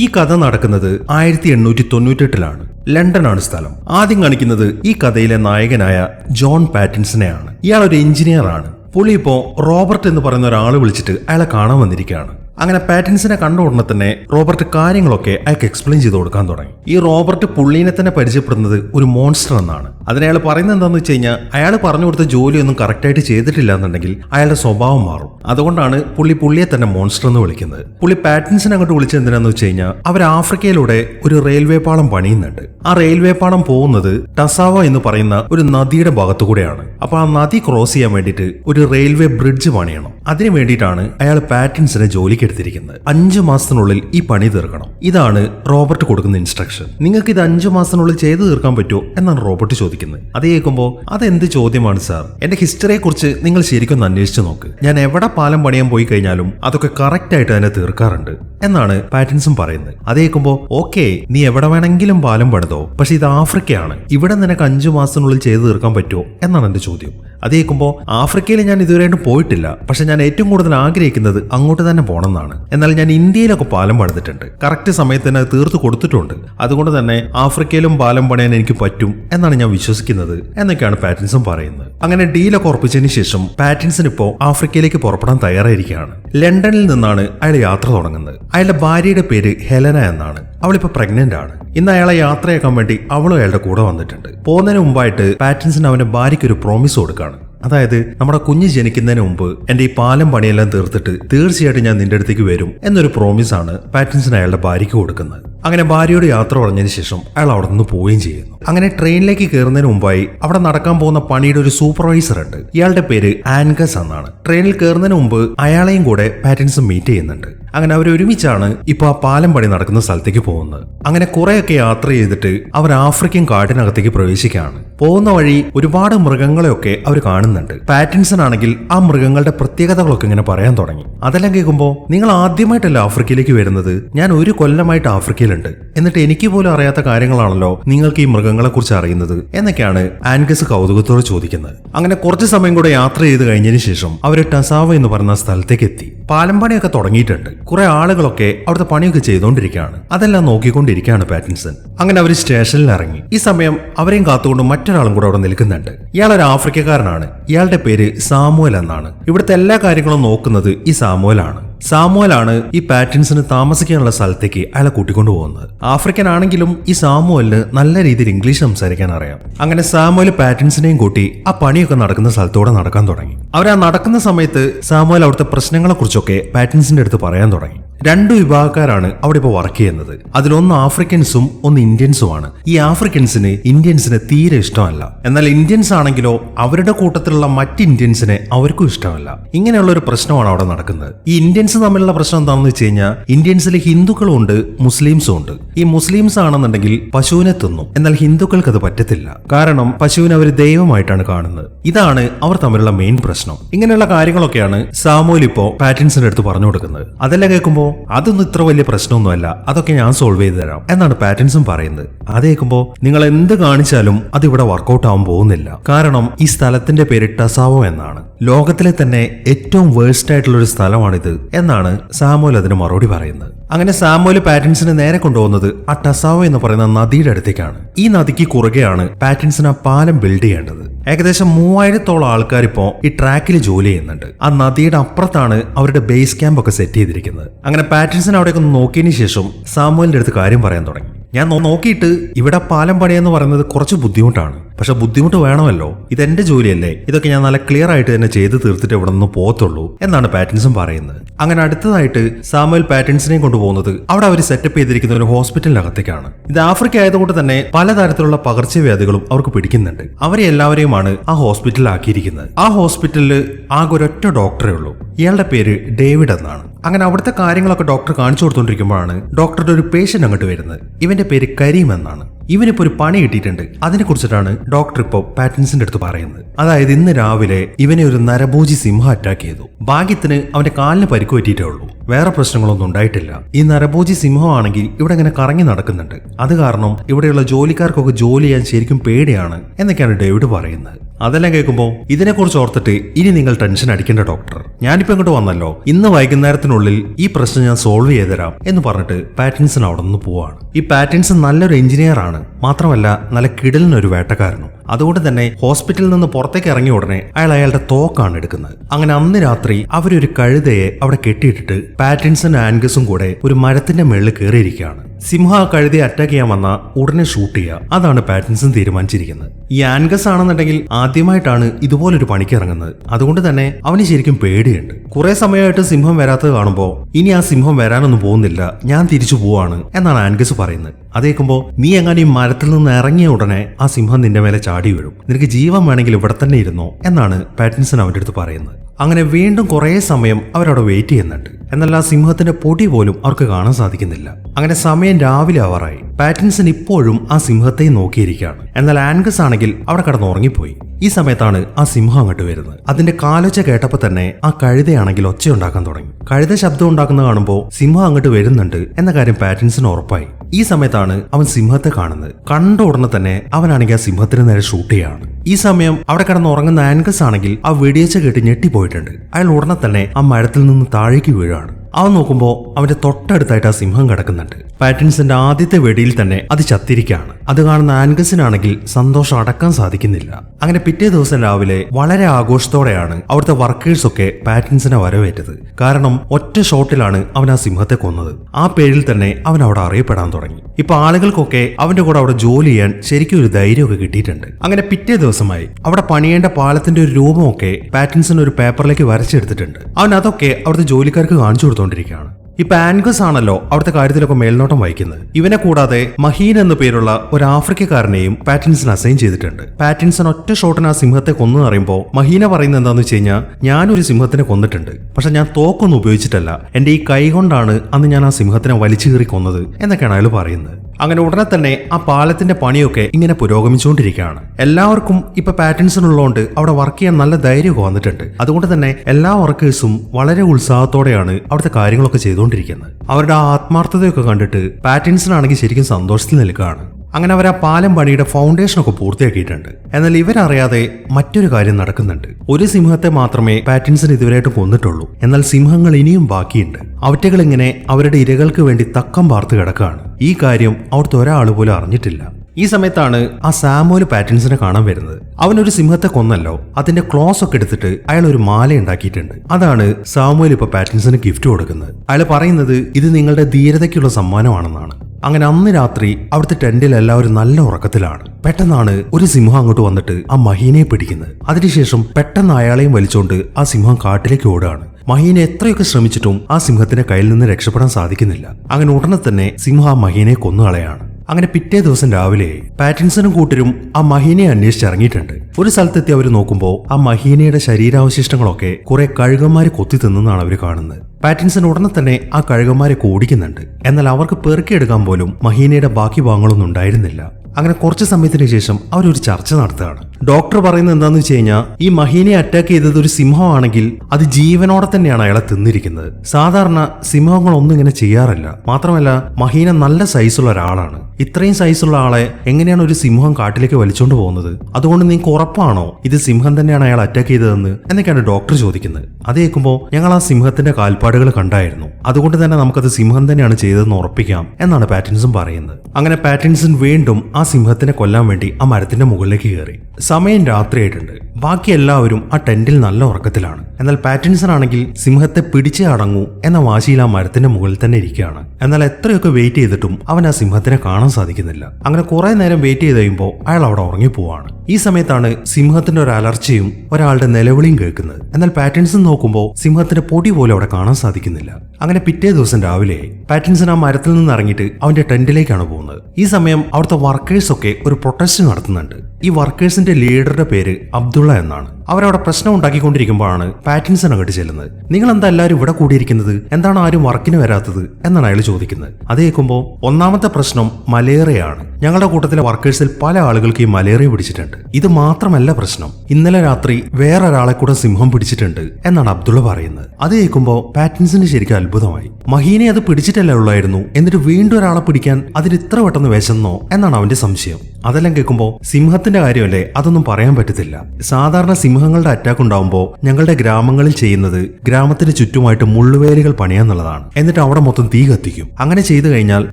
ഈ കഥ നടക്കുന്നത് ആയിരത്തി എണ്ണൂറ്റി തൊണ്ണൂറ്റെട്ടിലാണ് ലണ്ടനാണ് സ്ഥലം. ആദ്യം കാണിക്കുന്നത് ഈ കഥയിലെ നായകനായ ജോൺ പാറ്റിൻസിനെയാണ് ഇയാൾ ഒരു എഞ്ചിനീയർ ആണ് പുള്ളി ഇപ്പോ റോബർട്ട് എന്ന് പറയുന്ന ഒരാളെ വിളിച്ചിട്ട് അയാളെ കാണാൻ വന്നിരിക്കുകയാണ്. അങ്ങനെ പാറ്റൻസിനെ കണ്ട ഉടനെ തന്നെ റോബർട്ട് കാര്യങ്ങളൊക്കെ അയാൾക്ക് എക്സ്പ്ലെയിൻ ചെയ്ത് കൊടുക്കാൻ തുടങ്ങി. ഈ റോബർട്ട് പുള്ളീനെ തന്നെ പരിചയപ്പെടുന്നത് ഒരു മോൺസ്റ്റർ എന്നാണ്. അതിന് അയാൾ പറയുന്നത് എന്താണെന്ന് വെച്ച് കഴിഞ്ഞാൽ അയാൾ പറഞ്ഞു കൊടുത്ത ജോലിയൊന്നും കറക്റ്റായിട്ട് ചെയ്തിട്ടില്ല എന്നുണ്ടെങ്കിൽ അയാളുടെ സ്വഭാവം മാറും. അതുകൊണ്ടാണ് പുള്ളി പുള്ളിയെ തന്നെ മോൺസ്റ്റർ എന്ന് വിളിക്കുന്നത്. പുള്ളി പാറ്റൻസിനെ അങ്ങോട്ട് വിളിച്ചത് എന്തിനാന്ന് വെച്ച് കഴിഞ്ഞാൽ അവർ ആഫ്രിക്കയിലൂടെ ഒരു റെയിൽവേ പാളം പണിയുന്നുണ്ട്. ആ റെയിൽവേ പാളം പോകുന്നത് ടസാവ എന്ന് പറയുന്ന ഒരു നദിയുടെ ഭാഗത്തു കൂടെയാണ് അപ്പൊ ആ നദി ക്രോസ് ചെയ്യാൻ വേണ്ടിയിട്ട് ഒരു റെയിൽവേ ബ്രിഡ്ജ് പണിയണം. അതിനു വേണ്ടിയിട്ടാണ് അയാൾ പാറ്റൻസിനെ ജോലിക്ക് എടുത്തിരിക്കുന്നത്. അഞ്ചു മാസത്തിനുള്ളിൽ ഈ പണി തീർക്കണം. ഇതാണ് റോബർട്ട് കൊടുക്കുന്ന ഇൻസ്ട്രക്ഷൻ നിങ്ങൾക്ക് ഇത് അഞ്ചു മാസത്തിനുള്ളിൽ ചെയ്തു തീർക്കാൻ പറ്റുമോ എന്നാണ് റോബർട്ട് ചോദിക്കുന്നത്. അത് കേൾക്കുമ്പോൾ അതെന്ത് ചോദ്യമാണ് സാർ? എന്റെ ഹിസ്റ്ററിയെ കുറിച്ച് നിങ്ങൾ ശരിക്കും അന്വേഷിച്ച് നോക്ക്. ഞാൻ എവിടെ പാലം പണിയാൻ പോയി കഴിഞ്ഞാലും അതൊക്കെ കറക്റ്റ് ആയിട്ട് തന്നെ തീർക്കാറുണ്ട് എന്നാണ് പാറ്റൻസും പറയുന്നത്. അത് കേൾക്കുമ്പോൾ ഓക്കെ നീ എവിടെ വേണമെങ്കിലും പാലം പണിതോ പക്ഷെ ഇത് ആഫ്രിക്കയാണ്. ഇവിടെ നിനക്ക് അഞ്ചു മാസത്തിനുള്ളിൽ ചെയ്തു തീർക്കാൻ പറ്റുമോ? എന്നാണ് എന്റെ ചോദ്യം. അത് കേൾക്കുമ്പോൾ ആഫ്രിക്കയിൽ ഞാൻ ഇതുവരെയായിട്ടും പോയിട്ടില്ല. പക്ഷെ ഞാൻ ഏറ്റവും കൂടുതൽ ആഗ്രഹിക്കുന്നത് അങ്ങോട്ട് തന്നെ പോകണമെന്നാണ് എന്നാൽ ഞാൻ ഇന്ത്യയിലൊക്കെ പാലം പണിതിട്ടുണ്ട്. കറക്റ്റ് സമയത്തിന് അത് തീർത്ത് കൊടുത്തിട്ടുണ്ട്. അതുകൊണ്ട് തന്നെ ആഫ്രിക്കയിലും പാലം പണിയാൻ എനിക്ക് പറ്റും എന്നാണ് ഞാൻ വിശ്വസിക്കുന്നത് എന്നൊക്കെയാണ് പാറ്റിൻസും പറയുന്നത്. അങ്ങനെ ഡീലൊക്കെ ഉറപ്പിച്ചതിന് ശേഷം പാറ്റിൻസിന് ഇപ്പോൾ ആഫ്രിക്കയിലേക്ക് പുറപ്പെടാൻ തയ്യാറായിരിക്കുകയാണ്. ലണ്ടനിൽ നിന്നാണ് അയാൾ യാത്ര തുടങ്ങുന്നത്. അയാളുടെ ഭാര്യയുടെ പേര് ഹെലന എന്നാണ്. അവളിപ്പോ പ്രഗ്നന്റ് ആണ്. ഇന്ന് അയാളെ യാത്രയാക്കാൻ വേണ്ടി അവളും അയാളുടെ കൂടെ വന്നിട്ടുണ്ട്. പോകുന്നതിന് മുമ്പായിട്ട് പാറ്റിൻസിന് അവന്റെ ഭാര്യയ്ക്ക് ഒരു പ്രോമിസ് കൊടുക്കാണ്. അതായത് നമ്മുടെ കുഞ്ഞ് ജനിക്കുന്നതിന് മുമ്പ് എന്റെ ഈ പാലം പണിയെല്ലാം തീർത്തിട്ട് തീർച്ചയായിട്ടും ഞാൻ നിന്റെ അടുത്തേക്ക് വരും എന്നൊരു പ്രോമിസാണ് പാറ്റിൻസൺ അയാളുടെ ഭാര്യയ്ക്ക് കൊടുക്കുന്നത്. അങ്ങനെ ഭാര്യയോട് യാത്ര പറഞ്ഞതിന് ശേഷം അയാൾ അവിടെ നിന്ന് പോവുകയും ചെയ്യുന്നു. അങ്ങനെ ട്രെയിനിലേക്ക് കയറുന്നതിന് മുമ്പായി അവിടെ നടക്കാൻ പോകുന്ന പണിയുടെ ഒരു സൂപ്പർവൈസർ ഉണ്ട്. ഇയാളുടെ പേര് ആൻഗസ് എന്നാണ്. ട്രെയിനിൽ കയറുന്നതിന് മുമ്പ് അയാളെയും കൂടെ പാറ്റൻസ് മീറ്റ് ചെയ്യുന്നുണ്ട്. അങ്ങനെ അവർ ഒരുമിച്ചാണ് ഇപ്പോൾ ആ പാലം പണി നടക്കുന്ന സ്ഥലത്തേക്ക് പോകുന്നത്. അങ്ങനെ കുറെയൊക്കെ യാത്ര ചെയ്തിട്ട് അവർ ആഫ്രിക്കൻ കാട്ടിനകത്തേക്ക് പ്രവേശിക്കുകയാണ്. പോകുന്ന വഴി ഒരുപാട് മൃഗങ്ങളെയൊക്കെ അവർ കാണുന്നുണ്ട്. പാറ്റിൻസൺ ആണെങ്കിൽ ആ മൃഗങ്ങളുടെ പ്രത്യേകതകളൊക്കെ ഇങ്ങനെ പറയാൻ തുടങ്ങി. അതെല്ലാം കേൾക്കുമ്പോൾ നിങ്ങൾ ആദ്യമായിട്ടല്ല ആഫ്രിക്കയിലേക്ക് വരുന്നത്? ഞാൻ ഒരു കൊല്ലമായിട്ട് ആഫ്രിക്കയിലുണ്ട് എന്നിട്ട് എനിക്ക് പോലും അറിയാത്ത കാര്യങ്ങളാണല്ലോ നിങ്ങൾക്ക് ഈ മൃഗങ്ങളെ കുറിച്ച് അറിയുന്നത് എന്നൊക്കെയാണ് ആൻഗസ് കൗതുകത്തോടെ ചോദിക്കുന്നത്. അങ്ങനെ കുറച്ച് സമയം കൂടെ യാത്ര ചെയ്ത് കഴിഞ്ഞതിന് ശേഷം അവർ ടസാവ എന്ന് പറയുന്ന സ്ഥലത്തേക്ക് എത്തി. പാലം പണിയൊക്കെ തുടങ്ങിയിട്ടുണ്ട്. കുറെ ആളുകളൊക്കെ അവിടുത്തെ പണിയൊക്കെ ചെയ്തുകൊണ്ടിരിക്കുകയാണ് അതെല്ലാം നോക്കിക്കൊണ്ടിരിക്കുകയാണ് പാറ്റിൻസൺ. അങ്ങനെ അവർ സ്റ്റേഷനിൽ ഇറങ്ങി. ഈ സമയം അവരെയും കാത്തുകൊണ്ട് മറ്റൊരാളും കൂടെ അവിടെ നിൽക്കുന്നുണ്ട്. ഇയാൾ ഒരു ആഫ്രിക്കക്കാരനാണ്. ഇയാളുടെ പേര് സാമുവൽ എന്നാണ്. ഇവിടുത്തെ എല്ലാ കാര്യങ്ങളും നോക്കുന്നത് ഈ സാമുവലാണ്. സാമുവലാണ് ഈ പാറ്റിൻസിന് താമസിക്കാനുള്ള സ്ഥലത്തേക്ക് അയാളെ കൂട്ടിക്കൊണ്ടു പോകുന്നത്. ആഫ്രിക്കൻ ആണെങ്കിലും ഈ സാമുവലിന് നല്ല രീതിയിൽ ഇംഗ്ലീഷ് സംസാരിക്കാൻ അറിയാം. അങ്ങനെ സാമുവൽ പാറ്റിൻസിനെയും കൂട്ടി ആ പണിയൊക്കെ നടക്കുന്ന സ്ഥലത്തൂടെ നടക്കാൻ തുടങ്ങി. അവർ ആ നടക്കുന്ന സമയത്ത് സാമുവൽ അവിടുത്തെ പ്രശ്നങ്ങളെ കുറിച്ചൊക്കെ പാറ്റിൻസിന്റെ അടുത്ത് പറയാൻ തുടങ്ങി. രണ്ടു വിഭാഗക്കാരാണ് അവിടെ ഇപ്പോൾ വർക്ക് ചെയ്യുന്നത്. അതിലൊന്ന് ആഫ്രിക്കൻസും ഒന്ന് ഇന്ത്യൻസുമാണ് ഈ ആഫ്രിക്കൻസിന് ഇന്ത്യൻസിന് തീരെ ഇഷ്ടമല്ല. എന്നാൽ ഇന്ത്യൻസ് ആണെങ്കിലോ അവരുടെ കൂട്ടത്തിലുള്ള മറ്റ് ഇന്ത്യൻസിനെ അവർക്കും ഇഷ്ടമല്ല. ഇങ്ങനെയുള്ള ഒരു പ്രശ്നമാണ് അവിടെ നടക്കുന്നത്. ഈ ഇന്ത്യൻസ് തമ്മിലുള്ള പ്രശ്നം എന്താണെന്ന് വെച്ച് കഴിഞ്ഞാൽ ഇന്ത്യൻസിൽ ഹിന്ദുക്കളും ഉണ്ട് മുസ്ലിംസും ഉണ്ട് ഈ മുസ്ലിംസ് ആണെന്നുണ്ടെങ്കിൽ പശുവിനെ തിന്നും. എന്നാൽ ഹിന്ദുക്കൾക്ക് അത് പറ്റത്തില്ല. കാരണം പശുവിനെ അവർ ദൈവമായിട്ടാണ് കാണുന്നത്. ഇതാണ് അവർ തമ്മിലുള്ള മെയിൻ പ്രശ്നം. ഇങ്ങനെയുള്ള കാര്യങ്ങളൊക്കെയാണ് സാമൂലിപ്പോ പാറ്റിൻസിന്റെ അടുത്ത് പറഞ്ഞു കൊടുക്കുന്നത്. അതെല്ലാം കേൾക്കുമ്പോൾ അതൊന്നും ഇത്ര വലിയ പ്രശ്നമൊന്നുമല്ല. അതൊക്കെ ഞാൻ സോൾവ് ചെയ്ത് തരാം. എന്നാണ് പാറ്റൻസും പറയുന്നത്. അത് കേൾക്കുമ്പോൾ നിങ്ങൾ എന്ത് കാണിച്ചാലും അത് ഇവിടെ വർക്കൗട്ട് ആവാൻ പോകുന്നില്ല. കാരണം ഈ സ്ഥലത്തിന്റെ പേര് ടസാവോ എന്നാണ്. ലോകത്തിലെ തന്നെ ഏറ്റവും വേഴ്സ്റ്റ് ആയിട്ടുള്ള ഒരു സ്ഥലമാണിത് എന്നാണ് സാമോൽ അതിന് മറുപടി പറയുന്നത്. അങ്ങനെ സാമോൽ പാറ്റിൻസിനെ നേരെ കൊണ്ടുപോകുന്നത് ആ ടസാവോ എന്ന് പറയുന്ന നദിയുടെ അടുത്തേക്കാണ്. ഈ നദിക്ക് കുറുകെയാണ് പാറ്റിൻസിന് ആ പാലം ബിൽഡ് ചെയ്യേണ്ടത്. ഏകദേശം മൂവായിരത്തോളം ആൾക്കാർ ഇപ്പോ ഈ ട്രാക്കിൽ ജോലി ചെയ്യുന്നുണ്ട്. ആ നദിയുടെ അപ്പുറത്താണ് അവരുടെ ബേസ് ക്യാമ്പ് ഒക്കെ സെറ്റ് ചെയ്തിരിക്കുന്നത്. അങ്ങനെ പാറ്റിൻസിന് അവിടേക്ക് ഒന്ന് നോക്കിയതിന് ശേഷം സാമുവലിന്റെ അടുത്ത് കാര്യം പറയാൻ തുടങ്ങി. ഞാൻ നോക്കിയിട്ട് ഇവിടെ പാലം പണിയെന്ന് പറയുന്നത് കുറച്ച് ബുദ്ധിമുട്ടാണ്. പക്ഷെ ബുദ്ധിമുട്ട് വേണമല്ലോ. ഇതെന്റെ ജോലിയല്ലേ. ഇതൊക്കെ ഞാൻ നല്ല ക്ലിയർ ആയിട്ട് തന്നെ ചെയ്ത് തീർത്തിട്ട് ഇവിടെ നിന്ന് പോകത്തുള്ളൂ എന്നാണ് പാറ്റിൻസും പറയുന്നത്. അങ്ങനെ അടുത്തതായിട്ട് സാമുവൽ പാറ്റിൻസിനെയും കൊണ്ടുപോകുന്നത് അവിടെ അവർ സെറ്റപ്പ് ചെയ്തിരിക്കുന്ന ഒരു ഹോസ്പിറ്റലിനകത്തേക്കാണ്. ഇത് ആഫ്രിക്ക ആയതുകൊണ്ട് തന്നെ പലതരത്തിലുള്ള പകർച്ചവ്യാധികളും അവർക്ക് പിടിക്കുന്നുണ്ട്. അവരെ എല്ലാവരെയുമാണ് ആ ഹോസ്പിറ്റലിൽ ആക്കിയിരിക്കുന്നത് ആ ഹോസ്പിറ്റലിൽ ആകെ ഒരൊറ്റ ഡോക്ടറേ ഉള്ളൂ. ഇയാളുടെ പേര് ഡേവിഡ് എന്നാണ്. അങ്ങനെ അവിടുത്തെ കാര്യങ്ങളൊക്കെ ഡോക്ടർ കാണിച്ചു കൊടുത്തോണ്ടിരിക്കുമ്പോഴാണ് ഡോക്ടറുടെ ഒരു പേഷ്യന്റ് അങ്ങോട്ട് വരുന്നത്. ഇവന്റെ പേര് കരീം എന്നാണ്. ഇവനിപ്പോ ഒരു പണി കിട്ടിയിട്ടുണ്ട്. അതിനെ കുറിച്ചിട്ടാണ് ഡോക്ടർ ഇപ്പോൾ പാറ്റിൻസിന്റെ അടുത്ത് പറയുന്നത്. അതായത് ഇന്ന് രാവിലെ ഇവനെ ഒരു നരഭോജി സിംഹ അറ്റാക്ക് ചെയ്തു. ഭാഗ്യത്തിന് അവന്റെ കാലിന് പരിക്ക് പറ്റിയിട്ടേ ഉള്ളൂ. വേറെ പ്രശ്നങ്ങളൊന്നും ഉണ്ടായിട്ടില്ല. ഈ നരഭോജി സിംഹമാണെങ്കിൽ ഇവിടെ ഇങ്ങനെ കറങ്ങി നടക്കുന്നുണ്ട്. അത് കാരണം ഇവിടെയുള്ള ജോലിക്കാർക്കൊക്കെ ജോലി ചെയ്യാൻ ശരിക്കും പേടിയാണ് എന്നൊക്കെയാണ് ഡേവിഡ് പറയുന്നത്. അതെല്ലാം കേൾക്കുമ്പോൾ ഇതിനെക്കുറിച്ച് ഓർത്തിട്ട് ഇനി നിങ്ങൾ ടെൻഷൻ അടിക്കേണ്ട ഡോക്ടർ ഞാനിപ്പോ ഇങ്ങോട്ട് വന്നല്ലോ. ഇന്ന് വൈകുന്നേരത്തിനുള്ളിൽ ഈ പ്രശ്നം ഞാൻ സോൾവ് ചെയ്തുതരാം എന്ന് പറഞ്ഞിട്ട് പാറ്റിൻസൺ അവിടെ നിന്ന് പോവാണ്. ഈ പാറ്റിൻസൺ നല്ലൊരു എഞ്ചിനീയർ ആണ്. മാത്രമല്ല നല്ല കിടലിനൊരു വേട്ടക്കാരനും. അതുകൊണ്ട് തന്നെ ഹോസ്പിറ്റലിൽ നിന്ന് പുറത്തേക്ക് ഇറങ്ങിയ ഉടനെ അയാൾ അയാളുടെ തോക്കാണ് എടുക്കുന്നത്. അങ്ങനെ അന്ന് രാത്രി അവരൊരു കഴുതയെ അവിടെ കെട്ടിയിട്ടിട്ട് പാറ്റിൻസൺ ആൻഗസും കൂടെ ഒരു മരത്തിന്റെ മുകളിൽ കയറിയിരിക്കുകയാണ്. സിംഹ കഴുതയെ അറ്റാക്ക് ചെയ്യാൻ വന്ന ഉടനെ ഷൂട്ട് ചെയ്യുക. അതാണ് പാറ്റിൻസൺ തീരുമാനിച്ചിരിക്കുന്നത്. ഈ ആൻഗസ് ആണെന്നുണ്ടെങ്കിൽ ആദ്യമായിട്ടാണ് ഇതുപോലൊരു പണിക്ക് ഇറങ്ങുന്നത്. അതുകൊണ്ട് തന്നെ അവന് ശരിക്കും പേടിയുണ്ട്. കുറെ സമയമായിട്ട് സിംഹം വരാത്തത് കാണുമ്പോൾ ഇനി ആ സിംഹം വരാനൊന്നും പോകുന്നില്ല. ഞാൻ തിരിച്ചു പോവാണ് എന്നാണ് ആൻഗസ് പറയുന്നത്. അതേക്കുമ്പോ നീ എങ്ങനെ ഈ മരത്തിൽ നിന്ന് ഇറങ്ങിയ ഉടനെ ആ സിംഹം നിന്റെ മേലെ ചാടി വീഴും. നിനക്ക് ജീവൻ വേണമെങ്കിൽ ഇവിടെ തന്നെ ഇരുന്നോ എന്നാണ് പാറ്റിൻസൺ അവന്റെ അടുത്ത് പറയുന്നത്. അങ്ങനെ വീണ്ടും കുറേ സമയം അവരവിടെ വെയിറ്റ് ചെയ്യുന്നുണ്ട്. എന്നാൽ ആ സിംഹത്തിന്റെ പൊടി പോലും അവർക്ക് കാണാൻ സാധിക്കുന്നില്ല. അങ്ങനെ സമയം രാവിലെ ആവാറായി. പാറ്റിൻസൺ ഇപ്പോഴും ആ സിംഹത്തെ നോക്കിയിരിക്കുകയാണ്. എന്നാൽ ആൻഗസ് ആണെങ്കിൽ അവിടെ കടന്നുറങ്ങിപ്പോയി ഈ സമയത്താണ് ആ സിംഹം അങ്ങോട്ട് വരുന്നത്. അതിന്റെ കാലൊച്ച കേട്ടപ്പോൾ തന്നെ ആ കഴുതയാണെങ്കിൽ ഒച്ച ഉണ്ടാക്കാൻ തുടങ്ങി. കഴുത ശബ്ദം ഉണ്ടാക്കുന്ന കാണുമ്പോൾ സിംഹം അങ്ങോട്ട് വരുന്നുണ്ട് എന്ന കാര്യം പാറ്റിൻസൺ ഉറപ്പായി. ഈ സമയത്താണ് അവൻ സിംഹത്തെ കാണുന്നത്. കണ്ട ഉടനെ തന്നെ അവനാണെങ്കിൽ ആ സിംഹത്തിന് നേരെ ഷൂട്ട് ചെയ്യാണ് ഈ സമയം അവിടെ കിടന്ന് ഉറങ്ങുന്ന ആൻഗസ് ആണെങ്കിൽ ആ വെടിയേച്ച കേട്ട് ഞെട്ടിപ്പോയിട്ടുണ്ട്. അയാൾ ഉടനെ തന്നെ ആ മരത്തിൽ നിന്ന് താഴേക്ക് വീഴാണ്. അവൻ നോക്കുമ്പോൾ അവന്റെ തൊട്ടടുത്തായിട്ട് ആ സിംഹം കിടക്കുന്നുണ്ട്. പാറ്റിൻസിന്റെ ആദ്യത്തെ വെടിയിൽ തന്നെ അത് ചത്തിരിക്കുകയാണ്. അത് കാണുന്ന ആൻഗസിനാണെങ്കിൽ സന്തോഷം അടക്കാൻ സാധിക്കുന്നില്ല. അങ്ങനെ പിറ്റേ ദിവസം രാവിലെ വളരെ ആഘോഷത്തോടെയാണ് അവിടുത്തെ വർക്കേഴ്സ് ഒക്കെ പാറ്റിൻസിനെ വരവേറ്റത്. കാരണം ഒറ്റ ഷോട്ടിലാണ് അവൻ ആ സിംഹത്തെ കൊന്നത്. ആ പേരിൽ തന്നെ അവൻ അവിടെ അറിയപ്പെടാൻ തുടങ്ങി. ഇപ്പൊ ആളുകൾക്കൊക്കെ അവന്റെ കൂടെ അവിടെ ജോലി ചെയ്യാൻ ശരിക്കും ഒരു ധൈര്യമൊക്കെ കിട്ടിയിട്ടുണ്ട്. അങ്ങനെ പിറ്റേ ദിവസമായി അവിടെ പണിയേണ്ട പാലത്തിന്റെ ഒരു രൂപമൊക്കെ പാറ്റിൻസൺ ഒരു പേപ്പറിലേക്ക് വരച്ചെടുത്തിട്ടുണ്ട്. അവൻ അതൊക്കെ അവിടുത്തെ ജോലിക്കാർക്ക് കാണിച്ചു കൊടുത്തോണ്ടിരിക്കുകയാണ് ഇപ്പൊ ആൻഗസ് ആണല്ലോ അവിടുത്തെ കാര്യത്തിലൊക്കെ മേൽനോട്ടം വഹിക്കുന്നത്. ഇവനെ കൂടാതെ മഹീൻ എന്ന പേരുള്ള ഒരു ആഫ്രിക്കക്കാരനെയും പാറ്റിൻസൺ അസൈൻ ചെയ്തിട്ടുണ്ട്. പാറ്റിൻസൺ ഒറ്റ ഷോട്ടിന് ആ സിംഹത്തെ കൊന്നു അറിയുമ്പോൾ മഹീന പറയുന്നത് എന്താന്ന് വെച്ച് കഴിഞ്ഞാൽ ഞാനൊരു സിംഹത്തിനെ കൊന്നിട്ടുണ്ട്. പക്ഷെ ഞാൻ തോക്കൊന്നും ഉപയോഗിച്ചിട്ടല്ല. എന്റെ ഈ കൈ കൊണ്ടാണ് അന്ന് ഞാൻ ആ സിംഹത്തിനെ വലിച്ചു കീറി കൊന്നത് എന്നൊക്കെയാണ് അയാൾ പറയുന്നത്. അങ്ങനെ ഉടനെ തന്നെ ആ പാലത്തിന്റെ പണിയൊക്കെ ഇങ്ങനെ പുരോഗമിച്ചുകൊണ്ടിരിക്കുകയാണ്. എല്ലാവർക്കും ഇപ്പൊ പാറ്റേൺസിന് ഉള്ളതുകൊണ്ട് അവിടെ വർക്ക് ചെയ്യാൻ നല്ല ധൈര്യമൊക്കെ വന്നിട്ടുണ്ട്. അതുകൊണ്ട് തന്നെ എല്ലാ വർക്കേഴ്സും വളരെ ഉത്സാഹത്തോടെയാണ് അവിടുത്തെ കാര്യങ്ങളൊക്കെ ചെയ്തുകൊണ്ടിരിക്കുന്നത്. അവരുടെ ആ ആത്മാർത്ഥതയൊക്കെ കണ്ടിട്ട് പാറ്റേൺസിനാണെങ്കിൽ ശരിക്കും സന്തോഷത്തിൽ നിൽക്കുകയാണ്. അങ്ങനെ അവർ ആ പാലം പണിയുടെ ഫൗണ്ടേഷനൊക്കെ പൂർത്തിയാക്കിയിട്ടുണ്ട്. എന്നാൽ ഇവരറിയാതെ മറ്റൊരു കാര്യം നടക്കുന്നുണ്ട്. ഒരു സിംഹത്തെ മാത്രമേ പാറ്റിൻസൺ ഇതുവരെയായിട്ട് കൊന്നിട്ടുള്ളൂ. എന്നാൽ സിംഹങ്ങൾ ഇനിയും ബാക്കിയുണ്ട്. അവറ്റകൾ ഇങ്ങനെ അവരുടെ ഇരകൾക്ക് വേണ്ടി തക്കം പാർത്ത് കിടക്കുകയാണ്. ഈ കാര്യം അവിടുത്തെ ഒരാൾ പോലും അറിഞ്ഞിട്ടില്ല. ഈ സമയത്താണ് ആ സാമോൽ പാറ്റേൺസിനെ കാണാൻ വരുന്നത്. അവൻ ഒരു സിംഹത്തെ കൊന്നല്ലോ. അതിന്റെ ക്ലോസ് ഒക്കെ എടുത്തിട്ട് അയാൾ ഒരു മാല ഉണ്ടാക്കിയിട്ടുണ്ട്. അതാണ് സാമുവൽ ഇപ്പൊ പാറ്റേൺസിന് ഗിഫ്റ്റ് കൊടുക്കുന്നത്. അയാൾ പറയുന്നത് ഇത് നിങ്ങളുടെ ധീരതയ്ക്കുള്ള സമ്മാനമാണെന്നാണ്. അങ്ങനെ അന്ന് രാത്രി അവിടുത്തെ ടെന്റിൽ എല്ലാവരും നല്ല ഉറക്കത്തിലാണ്. പെട്ടെന്നാണ് ഒരു സിംഹം അങ്ങോട്ട് വന്നിട്ട് ആ മഹീനെ പിടിക്കുന്നത്. അതിനുശേഷം പെട്ടെന്ന് അയാളെയും വലിച്ചുകൊണ്ട് ആ സിംഹം കാട്ടിലേക്ക് ഓടുകയാണ്. മഹീനെ എത്രയൊക്കെ ശ്രമിച്ചിട്ടും ആ സിംഹത്തിന്റെ കയ്യിൽ നിന്ന് രക്ഷപ്പെടാൻ സാധിക്കുന്നില്ല. അങ്ങനെ ഉടനെ തന്നെ സിംഹ ആ മഹീനെ കൊന്നുകളയാണ് അങ്ങനെ പിറ്റേ ദിവസം രാവിലെ പാറ്റിൻസണും കൂട്ടരും ആ മഹീനെ അന്വേഷിച്ചിറങ്ങിയിട്ടുണ്ട് ഒരു സ്ഥലത്തെത്തി അവർ നോക്കുമ്പോൾ ആ മഹീനയുടെ ശരീരാവശിഷ്ടങ്ങളൊക്കെ കുറെ കഴുകന്മാരെ കൊത്തി തിന്നെന്നാണ് അവർ കാണുന്നത്. പാറ്റിൻസൺ ഉടനെ തന്നെ ആ കഴുകന്മാരെ ഓടിക്കുന്നുണ്ട്. എന്നാൽ അവർക്ക് പെറുക്കിയെടുക്കാൻ പോലും മഹീനയുടെ ബാക്കി ഭാഗങ്ങളൊന്നും ഉണ്ടായിരുന്നില്ല. അങ്ങനെ കുറച്ച് സമയത്തിന് ശേഷം അവരൊരു ചർച്ച നടത്തുകയാണ്. ഡോക്ടർ പറയുന്നത് എന്താണെന്ന് വെച്ച് കഴിഞ്ഞാൽ ഈ മഹീനെ അറ്റാക്ക് ചെയ്തത് ഒരു സിംഹമാണെങ്കിൽ അത് ജീവനോടെ തന്നെയാണ് അയാളെ തിന്നിരിക്കുന്നത്. സാധാരണ സിംഹങ്ങൾ ഒന്നും ഇങ്ങനെ ചെയ്യാറില്ല. മാത്രമല്ല മഹീന നല്ല സൈസുള്ള ഒരാളാണ്. ഇത്രയും സൈസുള്ള ആളെ എങ്ങനെയാണ് ഒരു സിംഹം കാട്ടിലേക്ക് വലിച്ചോണ്ട് പോകുന്നത്? അതുകൊണ്ട് നിങ്ങൾക്ക് ഉറപ്പാണോ ഇത് സിംഹം തന്നെയാണ് അയാൾ അറ്റാക്ക് ചെയ്തതെന്ന് എന്നൊക്കെയാണ് ഡോക്ടർ ചോദിക്കുന്നത്. അത് കേൾക്കുമ്പോൾ ഞങ്ങൾ ആ സിംഹത്തിന്റെ കാൽപ്പാടുകൾ കണ്ടായിരുന്നു. അതുകൊണ്ട് തന്നെ നമുക്കത് സിംഹം തന്നെയാണ് ചെയ്തതെന്ന് ഉറപ്പിക്കാം എന്നാണ് പാറ്റിൻസും പറയുന്നത്. അങ്ങനെ പാറ്റിൻസൺ വീണ്ടും ആ സിംഹത്തിനെ കൊല്ലാൻ വേണ്ടി ആ മരത്തിന്റെ മുകളിലേക്ക് കയറി. സമയം രാത്രിയായിട്ടുണ്ട്. ബാക്കി എല്ലാവരും ആ ടെന്റിൽ നല്ല ഉറക്കത്തിലാണ്. എന്നാൽ പാറ്റിൻസൺ ആണെങ്കിൽ സിംഹത്തെ പിടിച്ചേ അടങ്ങൂ എന്ന വാശിയിൽ ആ മരത്തിന്റെ മുകളിൽ തന്നെ ഇരിക്കുകയാണ്. എന്നാൽ എത്രയൊക്കെ വെയിറ്റ് ചെയ്തിട്ടും അവൻ ആ സിംഹത്തിനെ കാണാൻ സാധിക്കുന്നില്ല. അങ്ങനെ കുറെ നേരം വെയിറ്റ് ചെയ്ത് കഴിയുമ്പോൾ അയാൾ അവിടെ ഉറങ്ങിപ്പോവാണ് ഈ സമയത്താണ് സിംഹത്തിന്റെ ഒരു അലർച്ചയും ഒരാളുടെ നിലവിളിയും കേൾക്കുന്നത്. എന്നാൽ പാറ്റിൻസൺ നോക്കുമ്പോൾ സിംഹത്തിന്റെ പൊടി പോലും അവിടെ കാണാൻ സാധിക്കുന്നില്ല. അങ്ങനെ പിറ്റേ ദിവസം രാവിലെ പാറ്റിൻസൺ ആ മരത്തിൽ നിന്ന് ഇറങ്ങിയിട്ട് അവന്റെ ടെന്റിലേക്കാണ് പോകുന്നത്. ഈ സമയം അവിടുത്തെ വർക്കേഴ്സ് ഒക്കെ ഒരു പ്രൊട്ടസ്റ്റ് നടത്തുന്നുണ്ട്. ഈ വർക്കേഴ്സിന്റെ ലീഡറുടെ പേര് അബ്ദുള്ള എന്നാണ്. അവരവിടെ പ്രശ്നം ഉണ്ടാക്കിക്കൊണ്ടിരിക്കുമ്പോഴാണ് പാറ്റിൻസൺ അങ്ങോട്ട് ചെല്ലുന്നത്. നിങ്ങൾ എന്താ എല്ലാവരും ഇവിടെ കൂടിയിരിക്കുന്നത്? എന്താണ് ആരും വർക്കിന് വരാത്തത്? എന്നാണ് അയാൾ ചോദിക്കുന്നത്. അത് കേൾക്കുമ്പോൾ ഒന്നാമത്തെ പ്രശ്നം മലേറിയയാണ്. ഞങ്ങളുടെ കൂട്ടത്തിലെ വർക്കേഴ്സിൽ പല ആളുകൾക്ക് ഈ മലേറിയ പിടിച്ചിട്ടുണ്ട്. ഇത് മാത്രമല്ല പ്രശ്നം. ഇന്നലെ രാത്രി വേറൊരാളെ കൂടെ സിംഹം പിടിച്ചിട്ടുണ്ട് എന്നാണ് അബ്ദുള്ള പറയുന്നത്. അത് കേൾക്കുമ്പോൾ പാറ്റിൻസിന് ശരിക്കും അത്ഭുതമായി. മഹീനെ അത് പിടിച്ചിട്ടല്ല ഉള്ളായിരുന്നു? എന്നിട്ട് വീണ്ടും ഒരാളെ പിടിക്കാൻ അതിന് ഇത്ര പെട്ടെന്ന് വിശന്നോ? എന്നാണ് അവന്റെ സംശയം. അതെല്ലാം കേൾക്കുമ്പോൾ സിംഹത്തിന്റെ സിംഹത്തിന്റെ കാര്യമല്ലേ? അതൊന്നും പറയാൻ പറ്റത്തില്ല. സാധാരണ സിംഹങ്ങളുടെ അറ്റാക്ക് ഉണ്ടാവുമ്പോൾ ഞങ്ങളുടെ ഗ്രാമങ്ങളിൽ ചെയ്യുന്നത് ഗ്രാമത്തിന് ചുറ്റുമായിട്ട് മുള്ളുവേലികൾ പണിയാന്നുള്ളതാണ്. എന്നിട്ട് അവിടെ മൊത്തം തീ കത്തിക്കും. അങ്ങനെ ചെയ്തു കഴിഞ്ഞാൽ